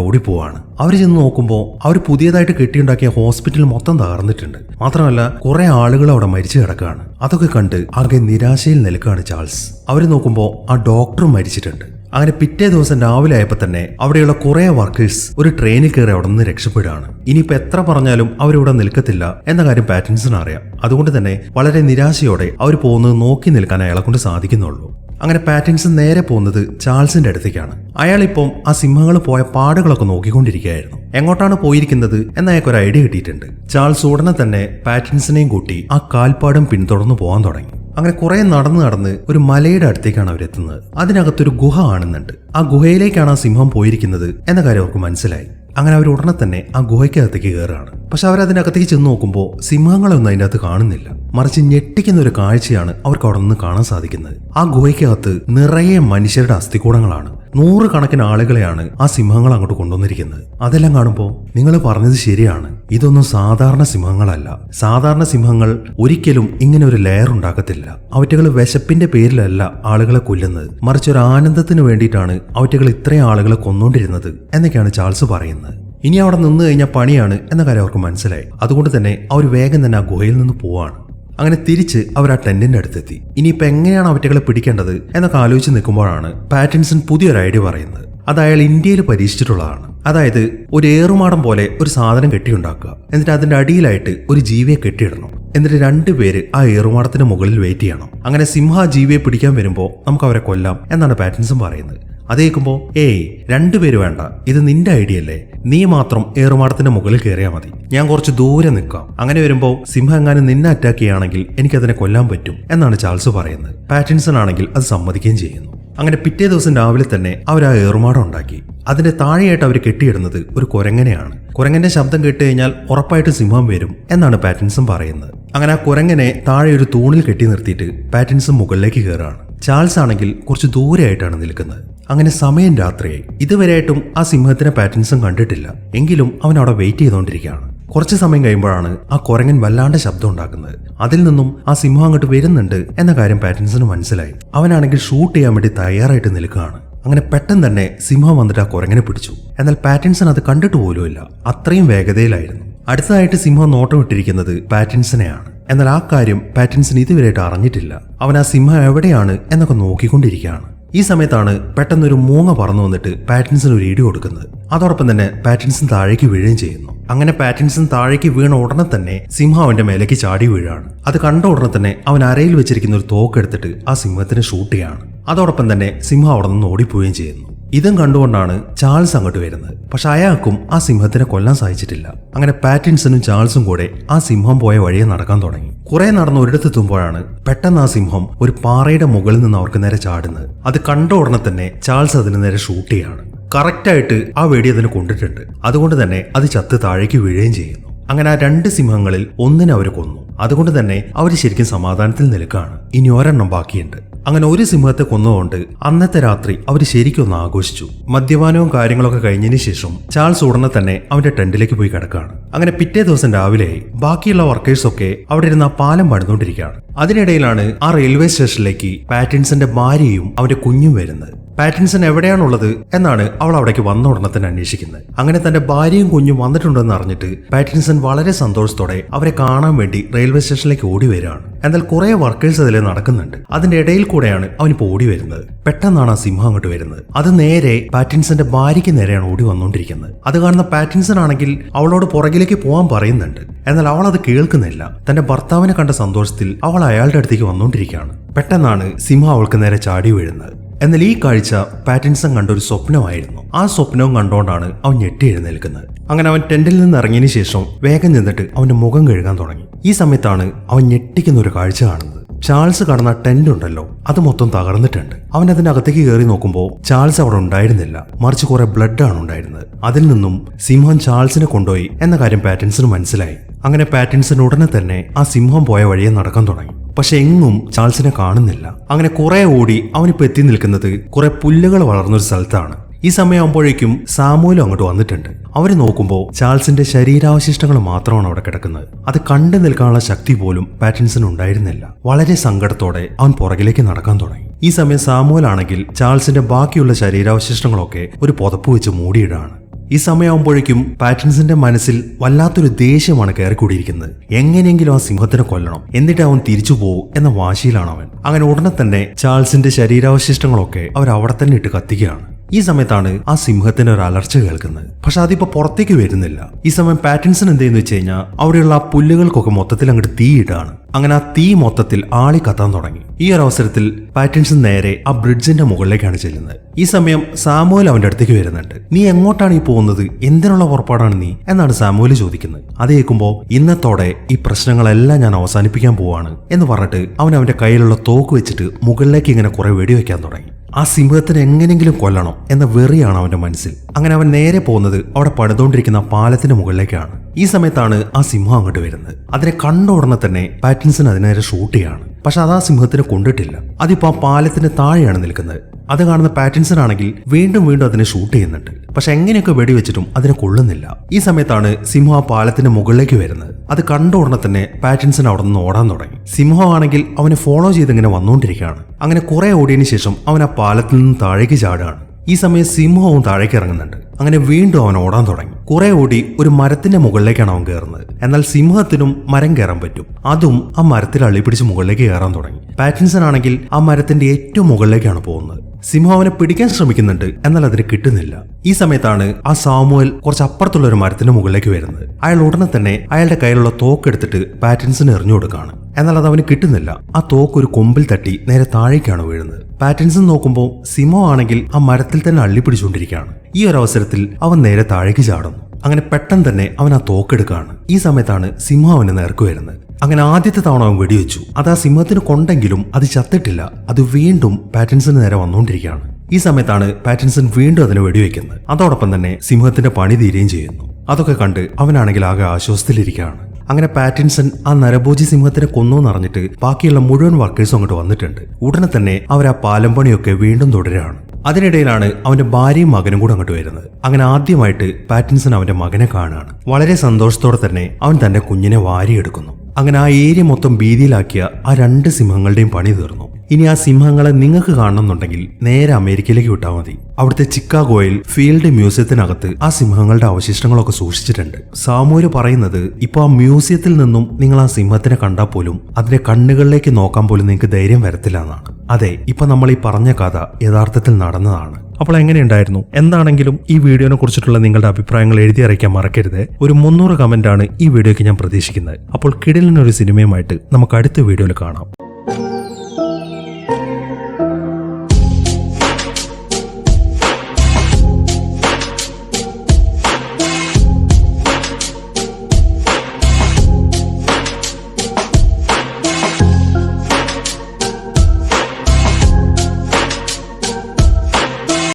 ഓടിപ്പോവാണ്. അവർ ചെന്ന് നോക്കുമ്പോൾ അവർ പുതിയതായിട്ട് കെട്ടിയുണ്ടാക്കിയ ഹോസ്പിറ്റൽ മൊത്തം തകർന്നിട്ടുണ്ട്. മാത്രമല്ല കുറെ ആളുകൾ അവിടെ മരിച്ചു കിടക്കുകയാണ്. അതൊക്കെ കണ്ട് ആകെ നിരാശയിൽ നിൽക്കുകയാണ് ചാൾസ്. അവർ നോക്കുമ്പോൾ ആ ഡോക്ടറും മരിച്ചിട്ടുണ്ട്. അങ്ങനെ പിറ്റേ ദിവസം രാവിലെ ആയപ്പോൾ തന്നെ അവിടെയുള്ള കുറേ വർക്കേഴ്സ് ഒരു ട്രെയിനിൽ കയറി അവിടെ നിന്ന് രക്ഷപ്പെടുകയാണ്. ഇനിയിപ്പോൾ എത്ര പറഞ്ഞാലും അവരിവിടെ നിൽക്കത്തില്ല എന്ന കാര്യം പാറ്റൻസിന് അറിയാം. അതുകൊണ്ട് തന്നെ വളരെ നിരാശയോടെ അവർ പോകുന്നത് നോക്കി നിൽക്കാൻ അയാളെ കൊണ്ട് സാധിക്കുന്നുള്ളൂ. അങ്ങനെ പാറ്റൻസ് നേരെ പോകുന്നത് ചാൾസിന്റെ അടുത്തേക്കാണ്. അയാൾ ഇപ്പം ആ സിംഹങ്ങൾ പോയ പാടുകളൊക്കെ നോക്കിക്കൊണ്ടിരിക്കുകയായിരുന്നു. എങ്ങോട്ടാണ് പോയിരിക്കുന്നത് എന്ന് അയാൾക്ക് ഒരു ഐഡിയ കിട്ടിയിട്ടുണ്ട്. ചാൾസ് ഉടനെ തന്നെ പാറ്റൻസിനെയും കൂട്ടി ആ കാൽപ്പാടും പിന്തുടർന്ന് പോകാൻ തുടങ്ങി. അങ്ങനെ കുറെ നടന്ന് നടന്ന് ഒരു മലയുടെ അടുത്തേക്കാണ് അവരെത്തുന്നത് അതിനകത്തൊരു ഗുഹ ആണെന്നുണ്ട് ആ ഗുഹയിലേക്കാണ് ആ സിംഹം പോയിരിക്കുന്നത് എന്ന കാര്യം അവർക്ക് മനസ്സിലായി. അങ്ങനെ അവർ ഉടനെ തന്നെ ആ ഗുഹയ്ക്കകത്തേക്ക് കയറുകയാണ്. പക്ഷെ അവർ അതിനകത്തേക്ക് ചെന്ന് നോക്കുമ്പോൾ സിംഹങ്ങളൊന്നും അതിന്റെ അകത്ത് കാണുന്നില്ല. മറിച്ച് ഞെട്ടിക്കുന്ന ഒരു കാഴ്ചയാണ് അവർക്ക് അവിടെ നിന്ന് കാണാൻ സാധിക്കുന്നത്. ആ ഗുഹയ്ക്കകത്ത് നിറയെ മനുഷ്യരുടെ അസ്ഥികൂടങ്ങളാണ്. നൂറുകണക്കിന് ആളുകളെയാണ് ആ സിംഹങ്ങൾ അങ്ങോട്ട് കൊണ്ടുവന്നിരിക്കുന്നത്. അതെല്ലാം കാണുമ്പോൾ നിങ്ങൾ പറഞ്ഞത് ശരിയാണ്. ഇതൊന്നും സാധാരണ സിംഹങ്ങളല്ല. സാധാരണ സിംഹങ്ങൾ ഒരിക്കലും ഇങ്ങനെ ഒരു ലെയർ ഉണ്ടാക്കത്തില്ല. അവറ്റകൾ വിശപ്പിന്റെ പേരിലല്ല ആളുകളെ കൊല്ലുന്നത്. മറിച്ച് ഒരു ആനന്ദത്തിന് വേണ്ടിയിട്ടാണ് അവറ്റകൾ ഇത്രയും ആളുകളെ കൊന്നുകൊണ്ടിരുന്നത് എന്നൊക്കെയാണ് ചാൾസ് പറയുന്നത്. ഇനി അവിടെ നിന്ന് കഴിഞ്ഞാൽ പണിയാണ് എന്ന കാര്യം അവർക്ക് മനസ്സിലായി. അതുകൊണ്ട് തന്നെ അവർ വേഗം തന്നെ ആ ഗുഹയിൽ നിന്ന് പോവാണ്. അങ്ങനെ തിരിച്ച് അവർ ആ ടെന്റിന്റെ അടുത്തെത്തി. ഇനിയിപ്പോ എങ്ങനെയാണ് അവറ്റകളെ പിടിക്കേണ്ടത് എന്നൊക്കെ ആലോചിച്ച് നിൽക്കുമ്പോഴാണ് പാറ്റിൻസൺ പുതിയൊരു ഐഡിയ പറയുന്നത്. അത് അയാൾ ഇന്ത്യയിൽ പരീക്ഷിച്ചിട്ടുള്ളതാണ്. അതായത് ഒരു ഏറുമാടം പോലെ ഒരു സാധനം കെട്ടിയുണ്ടാക്കുക. എന്നിട്ട് അതിന്റെ അടിയിലായിട്ട് ഒരു ജീവിയെ കെട്ടിയിടണം. എന്നിട്ട് രണ്ടുപേര് ആ ഏറുമാടത്തിന് മുകളിൽ വെയിറ്റ് ചെയ്യണം. അങ്ങനെ സിംഹ ജീവിയെ പിടിക്കാൻ വരുമ്പോൾ നമുക്ക് അവരെ കൊല്ലാം എന്നാണ് പാറ്റൻസും പറയുന്നത്. അത് കേൾക്കുമ്പോൾ ഏയ് രണ്ടുപേര് വേണ്ട. ഇത് നിന്റെ ഐഡിയ അല്ലേ? നീ മാത്രം ഏറുമാടത്തിന്റെ മുകളിൽ കയറിയാൽ മതി. ഞാൻ കുറച്ച് ദൂരെ നിൽക്കാം. അങ്ങനെ വരുമ്പോൾ സിംഹം എങ്ങാനും നിന്നെ അറ്റാക്ക് ചെയ്യുകയാണെങ്കിൽ എനിക്കതിനെ കൊല്ലാൻ പറ്റും എന്നാണ് ചാൾസ് പറയുന്നത്. പാറ്റിൻസൺ ആണെങ്കിൽ അത് സമ്മതിക്കുകയും ചെയ്യുന്നു. അങ്ങനെ പിറ്റേ ദിവസം രാവിലെ തന്നെ അവർ ആ ഏറുമാടം ഉണ്ടാക്കി. അതിന്റെ താഴെയായിട്ട് അവർ കെട്ടിയിടുന്നത് ഒരു കുരങ്ങനെയാണ്. കുരങ്ങന്റെ ശബ്ദം കേട്ട് കഴിഞ്ഞാൽ ഉറപ്പായിട്ട് സിംഹം വരും എന്നാണ് പാറ്റിൻസും പറയുന്നത്. അങ്ങനെ ആ കുരങ്ങനെ താഴെ ഒരു തൂണിൽ കെട്ടി നിർത്തിയിട്ട് പാറ്റിൻസും മുകളിലേക്ക് കയറുകയാണ് ചാൾസ് ആണെങ്കിൽ കുറച്ച് ദൂരെയായിട്ടാണ് നിൽക്കുന്നത്. അങ്ങനെ സമയം രാത്രിയായി. ഇതുവരെയായിട്ടും ആ സിംഹത്തിന്റെ പാറ്റേൺസും കണ്ടിട്ടില്ല. എങ്കിലും അവൻ അവിടെ വെയിറ്റ് ചെയ്തുകൊണ്ടിരിക്കുകയാണ്. കുറച്ച് സമയം കഴിയുമ്പോഴാണ് ആ കുരങ്ങൻ വല്ലാണ്ട് ശബ്ദം ഉണ്ടാക്കുന്നത്. അതിൽ നിന്നും ആ സിംഹം അങ്ങോട്ട് വരുന്നുണ്ട് എന്ന കാര്യം പാറ്റൻസിന് മനസ്സിലായി. അവനാണെങ്കിൽ ഷൂട്ട് ചെയ്യാൻ വേണ്ടി തയ്യാറായിട്ട് നിൽക്കുകയാണ്. അങ്ങനെ പെട്ടെന്ന് തന്നെ സിംഹം വന്നിട്ട് ആ കുരങ്ങനെ പിടിച്ചു. എന്നാൽ പാറ്റൻസൺ അത് കണ്ടിട്ട് പോലുമില്ല. അത്രയും വേഗതയിലായിരുന്നു. അടുത്തതായിട്ട് സിംഹം നോട്ടം ഇട്ടിരിക്കുന്നത് പാറ്റിൻസനെയാണ്. എന്നാൽ ആ കാര്യം പാറ്റിൻസൺ ഇതുവരെയായിട്ട് അറിഞ്ഞിട്ടില്ല. അവൻ ആ സിംഹം എവിടെയാണ് എന്നൊക്കെ നോക്കിക്കൊണ്ടിരിക്കുകയാണ്. ഈ സമയത്താണ് പെട്ടെന്നൊരു മൂങ്ങ പറന്നു വന്നിട്ട് പാറ്റിൻസൺ ഒരു ഇടി കൊടുക്കുന്നത്. അതോടൊപ്പം തന്നെ പാറ്റിൻസൺ താഴേക്ക് വീഴുകയും ചെയ്യുന്നു. അങ്ങനെ പാറ്റിൻസൺ താഴേക്ക് വീണ ഉടനെ തന്നെ സിംഹം അവന്റെ മേലേക്ക് ചാടി വീഴാണ്. അത് കണ്ട ഉടനെ തന്നെ അവൻ അരയിൽ വെച്ചിരിക്കുന്ന ഒരു തോക്കെടുത്തിട്ട് ആ സിംഹത്തിനെ ഷൂട്ട് ചെയ്യാണ്. അതോടൊപ്പം തന്നെ സിംഹം അവിടെ നിന്ന് ഓടിപ്പോവുകയും ചെയ്യുന്നു. ഇതും കണ്ടുകൊണ്ടാണ് ചാൾസ് അങ്ങോട്ട് വരുന്നത്. പക്ഷെ അയാൾക്കും ആ സിംഹത്തിനെ കൊല്ലാൻ സാധിച്ചിട്ടില്ല. അങ്ങനെ പാറ്റിൻസനും ചാൾസും കൂടെ ആ സിംഹം പോയ വഴിയെ നടക്കാൻ തുടങ്ങി. കുറെ നടന്ന് ഒരിടത്തെത്തുമ്പോഴാണ് പെട്ടെന്ന് ആ സിംഹം ഒരു പാറയുടെ മുകളിൽ നിന്ന് അവർക്ക് നേരെ ചാടുന്നത്. അത് കണ്ട ഉടനെ തന്നെ ചാൾസ് അതിന് നേരെ ഷൂട്ട് ചെയ്യാണ്. കറക്റ്റായിട്ട് ആ വെടി അതിന് കൊണ്ടിട്ടുണ്ട്. അതുകൊണ്ട് തന്നെ അത് ചത്ത് താഴേക്ക് വീഴുകയും ചെയ്യുന്നു. അങ്ങനെ ആ രണ്ട് സിംഹങ്ങളിൽ ഒന്നിനെ അവർ കൊന്നു. അതുകൊണ്ട് തന്നെ അവർ ശരിക്കും സമാധാനത്തിൽ നിൽക്കുകയാണ്. ഇനി ഒരെണ്ണം ബാക്കിയുണ്ട്. അങ്ങനെ ഒരു സിംഹത്തെ കൊന്നുകൊണ്ട് അന്നത്തെ രാത്രി അവർ ശരിക്കും ഒന്ന് ആഘോഷിച്ചു. മദ്യപാനവും കാര്യങ്ങളൊക്കെ കഴിഞ്ഞതിന് ശേഷം ചാൾസ് ഉടനെ തന്നെ അവന്റെ ടെന്റിലേക്ക് പോയി കിടക്കുകയാണ്. അങ്ങനെ പിറ്റേ ദിവസം രാവിലെ ബാക്കിയുള്ള വർക്കേഴ്സൊക്കെ അവിടെ ഇരുന്ന പാലം പണിതുകൊണ്ടിരിക്കുകയാണ്. അതിനിടയിലാണ് ആ റെയിൽവേ സ്റ്റേഷനിലേക്ക് പാറ്റിൻസന്റെ ഭാര്യയും അവന്റെ കുഞ്ഞും വരുന്നത്. പാറ്റിൻസൺ എവിടെയാണുള്ളത് എന്നാണ് അവൾ അവിടേക്ക് വന്ന ഉടനെ തന്നെ അന്വേഷിക്കുന്നത്. അങ്ങനെ തന്റെ ഭാര്യയും കുഞ്ഞും വന്നിട്ടുണ്ടെന്ന് അറിഞ്ഞിട്ട് പാറ്റിൻസൺ വളരെ സന്തോഷത്തോടെ അവരെ കാണാൻ വേണ്ടി റെയിൽവേ സ്റ്റേഷനിലേക്ക് ഓടി വരികയാണ്. എന്നാൽ കുറെ വർക്കേഴ്സ് അതിൽ നടക്കുന്നുണ്ട്. അതിന്റെ ഇടയിൽ കൂടെയാണ് അവനിപ്പോ ഓടി വരുന്നത്. പെട്ടെന്നാണ് ആ സിംഹം അങ്ങോട്ട് വരുന്നത്. അത് നേരെ പാറ്റിൻസന്റെ ഭാര്യയ്ക്ക് നേരെയാണ് ഓടി വന്നുകൊണ്ടിരിക്കുന്നത്. അത് കാണുന്ന പാറ്റിൻസൺ ആണെങ്കിൽ അവളോട് പുറകിലേക്ക് പോകാൻ പറയുന്നുണ്ട്. എന്നാൽ അവൾ അത് കേൾക്കുന്നില്ല. തന്റെ ഭർത്താവിനെ കണ്ട സന്തോഷത്തിൽ അവൾ അയാളുടെ അടുത്തേക്ക് വന്നുകൊണ്ടിരിക്കുകയാണ്. പെട്ടെന്നാണ് സിംഹം അവൾക്ക് നേരെ ചാടി വീഴുന്നത്. എന്നാൽ ഈ കാഴ്ച പാറ്റിൻസൺ കണ്ട ഒരു സ്വപ്നമായിരുന്നു. ആ സ്വപ്നവും കണ്ടുകൊണ്ടാണ് അവൻ ഞെട്ടി എഴുന്നേൽക്കുന്നത്. അങ്ങനെ അവൻ ടെന്റിൽ നിന്ന് ഇറങ്ങിയതിനു ശേഷം വേഗം ചെന്നിട്ട് അവന്റെ മുഖം കഴുകാൻ തുടങ്ങി. ഈ സമയത്താണ് അവൻ ഞെട്ടിക്കുന്ന ഒരു കാഴ്ച കാണുന്നത്. ചാൾസ് കടന്ന ടെന്റ് ഉണ്ടല്ലോ അത് മൊത്തം തകർന്നിട്ടുണ്ട്. അവൻ അതിനകത്തേക്ക് കയറി നോക്കുമ്പോൾ ചാൾസ് അവിടെ ഉണ്ടായിരുന്നില്ല. മറിച്ച് കുറെ ബ്ലഡ് ആണ് ഉണ്ടായിരുന്നത്. അതിൽ നിന്നും സിംഹം ചാൾസിനെ കൊണ്ടുപോയി എന്ന കാര്യം പാറ്റൻസിന് മനസ്സിലായി. അങ്ങനെ പാറ്റൻസിന് ഉടനെ തന്നെ ആ സിംഹം പോയ വഴിയെ നടക്കാൻ തുടങ്ങി. പക്ഷെ എങ്ങും ചാൾസിനെ കാണുന്നില്ല. അങ്ങനെ കുറെ ഓടി അവനിപ്പോ എത്തി നിൽക്കുന്നത് കുറെ പുല്ലുകൾ വളർന്നൊരു സ്ഥലത്താണ്. ഈ സമയമാകുമ്പോഴേക്കും സാമൂലും അങ്ങോട്ട് വന്നിട്ടുണ്ട്. അവർ നോക്കുമ്പോൾ ചാൾസിന്റെ ശരീരാവശിഷ്ടങ്ങൾ മാത്രമാണ് അവിടെ കിടക്കുന്നത്. അത് കണ്ടു നിൽക്കാനുള്ള ശക്തി പോലും പാറ്റിൻസിന് ഉണ്ടായിരുന്നില്ല. വളരെ സങ്കടത്തോടെ അവൻ പുറകിലേക്ക് നടക്കാൻ തുടങ്ങി. ഈ സമയം സാമുവലാണെങ്കിൽ ചാൾസിന്റെ ബാക്കിയുള്ള ശരീരാവശിഷ്ടങ്ങളൊക്കെ ഒരു പുതപ്പ് വെച്ച് മൂടിയിടാണ്. ഈ സമയമാകുമ്പോഴേക്കും പാറ്റിൻസിന്റെ മനസ്സിൽ വല്ലാത്തൊരു ദേഷ്യമാണ് കയറിക്കൂടിയിരിക്കുന്നത്. എങ്ങനെയെങ്കിലും ആ സിംഹത്തിനെ കൊല്ലണം എന്നിട്ട് അവൻ തിരിച്ചു പോകും എന്ന വാശിയിലാണ് അവൻ. അങ്ങനെ ഉടനെ തന്നെ ചാൾസിന്റെ ശരീരാവശിഷ്ടങ്ങളൊക്കെ അവർ അവിടെ തന്നെ ഇട്ട് കത്തിക്കുകയാണ്. ഈ സമയത്താണ് ആ സിംഹത്തിന് ഒരു അലർച്ച കേൾക്കുന്നത്. പക്ഷെ അതിപ്പോ പുറത്തേക്ക് വരുന്നില്ല. ഈ സമയം പാറ്റിൻസൺ എന്ത് ചെയ്യുന്നു വെച്ച് കഴിഞ്ഞാൽ അവിടെയുള്ള ആ പുല്ലുകൾക്കൊക്കെ മൊത്തത്തിൽ അങ്ങോട്ട് തീയിടാണ് അങ്ങനെ ആ തീ മൊത്തത്തിൽ ആളി കത്താൻ തുടങ്ങി. ഈ ഒരു അവസരത്തിൽ പാറ്റിൻസൺ നേരെ ആ ബ്രിഡ്ജിന്റെ മുകളിലേക്കാണ് ചെല്ലുന്നത്. ഈ സമയം സാമുവൽ അവന്റെ അടുത്തേക്ക് വരുന്നുണ്ട്. നീ എങ്ങോട്ടാണ് ഈ പോകുന്നത്? എന്തിനുള്ള പുറപ്പാടാണ് നീ? എന്നാണ് സാമുവൽ ചോദിക്കുന്നത്. അത് കേൾക്കുമ്പോൾ ഇന്നത്തോടെ ഈ പ്രശ്നങ്ങളെല്ലാം ഞാൻ അവസാനിപ്പിക്കാൻ പോവാണ് എന്ന് പറഞ്ഞിട്ട് അവൻ അവന്റെ കയ്യിലുള്ള തോക്ക് വെച്ചിട്ട് മുകളിലേക്ക് ഇങ്ങനെ കുറെ വെടിവെക്കാൻ തുടങ്ങി. ആ സിംഹത്തിന് എങ്ങനെയെങ്കിലും കൊല്ലണം എന്ന വെറിയാണ് അവന്റെ മനസ്സിൽ. അങ്ങനെ അവൻ നേരെ പോകുന്നത് അവിടെ പണിതുകൊണ്ടിരിക്കുന്ന പാലത്തിന്റെ മുകളിലേക്കാണ്. ഈ സമയത്താണ് ആ സിംഹം അങ്ങോട്ട് വരുന്നത്. അതിനെ കണ്ട ഉടനെ തന്നെ പാറ്റിൻസൺ അതിനേരെ ഷൂട്ട് ചെയ്യാണ്. പക്ഷെ അത് ആ സിംഹത്തിനെ കൊണ്ടിട്ടില്ല. അതിപ്പോ ആ പാലത്തിന് താഴെയാണ് നിൽക്കുന്നത്. അത് കാണുന്ന പാറ്റിൻസൺ ആണെങ്കിൽ വീണ്ടും വീണ്ടും അതിനെ ഷൂട്ട് ചെയ്യുന്നുണ്ട്. പക്ഷെ എങ്ങനെയൊക്കെ വെടിവെച്ചിട്ടും അതിനെ കൊള്ളുന്നില്ല. ഈ സമയത്താണ് സിംഹം ആ പാലത്തിന്റെ മുകളിലേക്ക് വരുന്നത്. അത് കണ്ട ഉടനെ തന്നെ പാറ്റിൻസൺ അവിടെ നിന്ന് ഓടാൻ തുടങ്ങി. സിംഹം ആണെങ്കിൽ അവനെ ഫോളോ ചെയ്ത് ഇങ്ങനെ വന്നുകൊണ്ടിരിക്കുകയാണ്. അങ്ങനെ കുറെ ഓടിയതിനു ശേഷം അവൻ ആ പാലത്തിൽ നിന്ന് താഴേക്ക് ചാടുകയാണ്. ഈ സമയം സിംഹവും താഴേക്ക് ഇറങ്ങുന്നുണ്ട്. അങ്ങനെ വീണ്ടും അവൻ ഓടാൻ തുടങ്ങി. കുറെ ഓടി ഒരു മരത്തിന്റെ മുകളിലേക്കാണ് അവൻ കയറുന്നത് എന്നാൽ സിംഹത്തിനും മരം കയറാൻ പറ്റും. അതും ആ മരത്തിൽ അള്ളിപ്പിടിച്ച് മുകളിലേക്ക് കയറാൻ തുടങ്ങി. പാറ്റിൻസൺ ആണെങ്കിൽ ആ മരത്തിന്റെ ഏറ്റവും മുകളിലേക്കാണ് പോകുന്നത്. സിംഹം അവനെ പിടിക്കാൻ ശ്രമിക്കുന്നുണ്ട്. എന്നാൽ അതിന് കിട്ടുന്നില്ല. ഈ സമയത്താണ് ആ സാമുവൽ കുറച്ച് അപ്പുറത്തുള്ള ഒരു മരത്തിന്റെ മുകളിലേക്ക് വരുന്നത്. അയാൾ ഉടനെ തന്നെ അയാളുടെ കയ്യിലുള്ള തോക്കെടുത്തിട്ട് പാറ്റൻസിന് എറിഞ്ഞു കൊടുക്കുകയാണ് എന്നാൽ അത് അവന് കിട്ടുന്നില്ല. ആ തോക്ക് ഒരു കൊമ്പിൽ തട്ടി നേരെ താഴേക്കാണ് വീഴുന്നത്. പാറ്റിൻസൺ നോക്കുമ്പോൾ സിംഹം ആണെങ്കിൽ ആ മരത്തിൽ തന്നെ അള്ളിപ്പിടിച്ചുകൊണ്ടിരിക്കുകയാണ്. ഈ ഒരു അവസരത്തിൽ അവൻ നേരെ താഴേക്ക് ചാടുന്നു. അങ്ങനെ പെട്ടെന്ന് തന്നെ അവൻ ആ തോക്കെടുക്കുകയാണ് ഈ സമയത്താണ് സിംഹം അവന് നേർക്ക് വരുന്നത്. അങ്ങനെ ആദ്യത്തെ തവണ അവൻ വെടിവെച്ചു. അത് ആ സിംഹത്തിന് കൊണ്ടെങ്കിലും അത് ചത്തിട്ടില്ല. അത് വീണ്ടും പാറ്റൻസിന് നേരെ വന്നുകൊണ്ടിരിക്കുകയാണ്. ഈ സമയത്താണ് പാറ്റൻസൺ വീണ്ടും അതിനെ വെടിവെക്കുന്നത്. അതോടൊപ്പം തന്നെ സിംഹത്തിന്റെ പണി തീരുകയും ചെയ്യുന്നു. അതൊക്കെ കണ്ട് അവനാണെങ്കിൽ ആകെ ആശ്വാസത്തിലിരിക്കുകയാണ്. അങ്ങനെ പാറ്റിൻസൺ ആ നരഭോജി സിംഹത്തിനെ കൊന്നു എന്നറിഞ്ഞിട്ട് ബാക്കിയുള്ള മുഴുവൻ വർക്കേഴ്സും അങ്ങോട്ട് വന്നിട്ടുണ്ട്. ഉടനെ തന്നെ അവർ ആ പാലം പണിയൊക്കെ വീണ്ടും തുടരുകയാണ്. അതിനിടയിലാണ് അവന്റെ ഭാര്യയും മകനും കൂടെ അങ്ങോട്ട് വരുന്നത്. അങ്ങനെ ആദ്യമായിട്ട് പാറ്റിൻസൺ അവന്റെ മകനെ കാണുകയാണ്. വളരെ സന്തോഷത്തോടെ തന്നെ അവൻ തന്റെ കുഞ്ഞിനെ വാരിയെടുക്കുന്നു. അങ്ങനെ ആ ഏരിയ മൊത്തം ഭീതിയിലാക്കിയ ആ രണ്ട് സിംഹങ്ങളുടെയും പണി തീർന്നു. ഇനി ആ സിംഹങ്ങളെ നിങ്ങൾക്ക് കാണണമെന്നുണ്ടെങ്കിൽ നേരെ അമേരിക്കയിലേക്ക് വിട്ടാൽ മതി. അവിടുത്തെ ചിക്കാഗോയിൽ ഫീൽഡ് മ്യൂസിയത്തിനകത്ത് ആ സിംഹങ്ങളുടെ അവശിഷ്ടങ്ങളൊക്കെ സൂക്ഷിച്ചിട്ടുണ്ട്. സാമൂര് പറയുന്നത് ഇപ്പൊ ആ മ്യൂസിയത്തിൽ നിന്നും നിങ്ങൾ ആ സിംഹത്തിനെ കണ്ടാൽ പോലും അതിന്റെ കണ്ണുകളിലേക്ക് നോക്കാൻ പോലും നിങ്ങൾക്ക് ധൈര്യം വരത്തില്ല എന്നാണ്. അതെ ഇപ്പൊ നമ്മൾ ഈ പറഞ്ഞ കഥ യഥാർത്ഥത്തിൽ നടന്നതാണ്. അപ്പോൾ എങ്ങനെയുണ്ടായിരുന്നു? എന്താണെങ്കിലും ഈ വീഡിയോനെ കുറിച്ചിട്ടുള്ള നിങ്ങളുടെ അഭിപ്രായങ്ങൾ എഴുതി അറിയിക്കാൻ മറക്കരുത്. ഒരു മുന്നൂറ് ആണ് ഈ വീഡിയോയ്ക്ക് ഞാൻ പ്രതീക്ഷിക്കുന്നത്. അപ്പോൾ കിടിലിനൊരു സിനിമയുമായിട്ട് നമുക്ക് അടുത്ത വീഡിയോയിൽ കാണാം.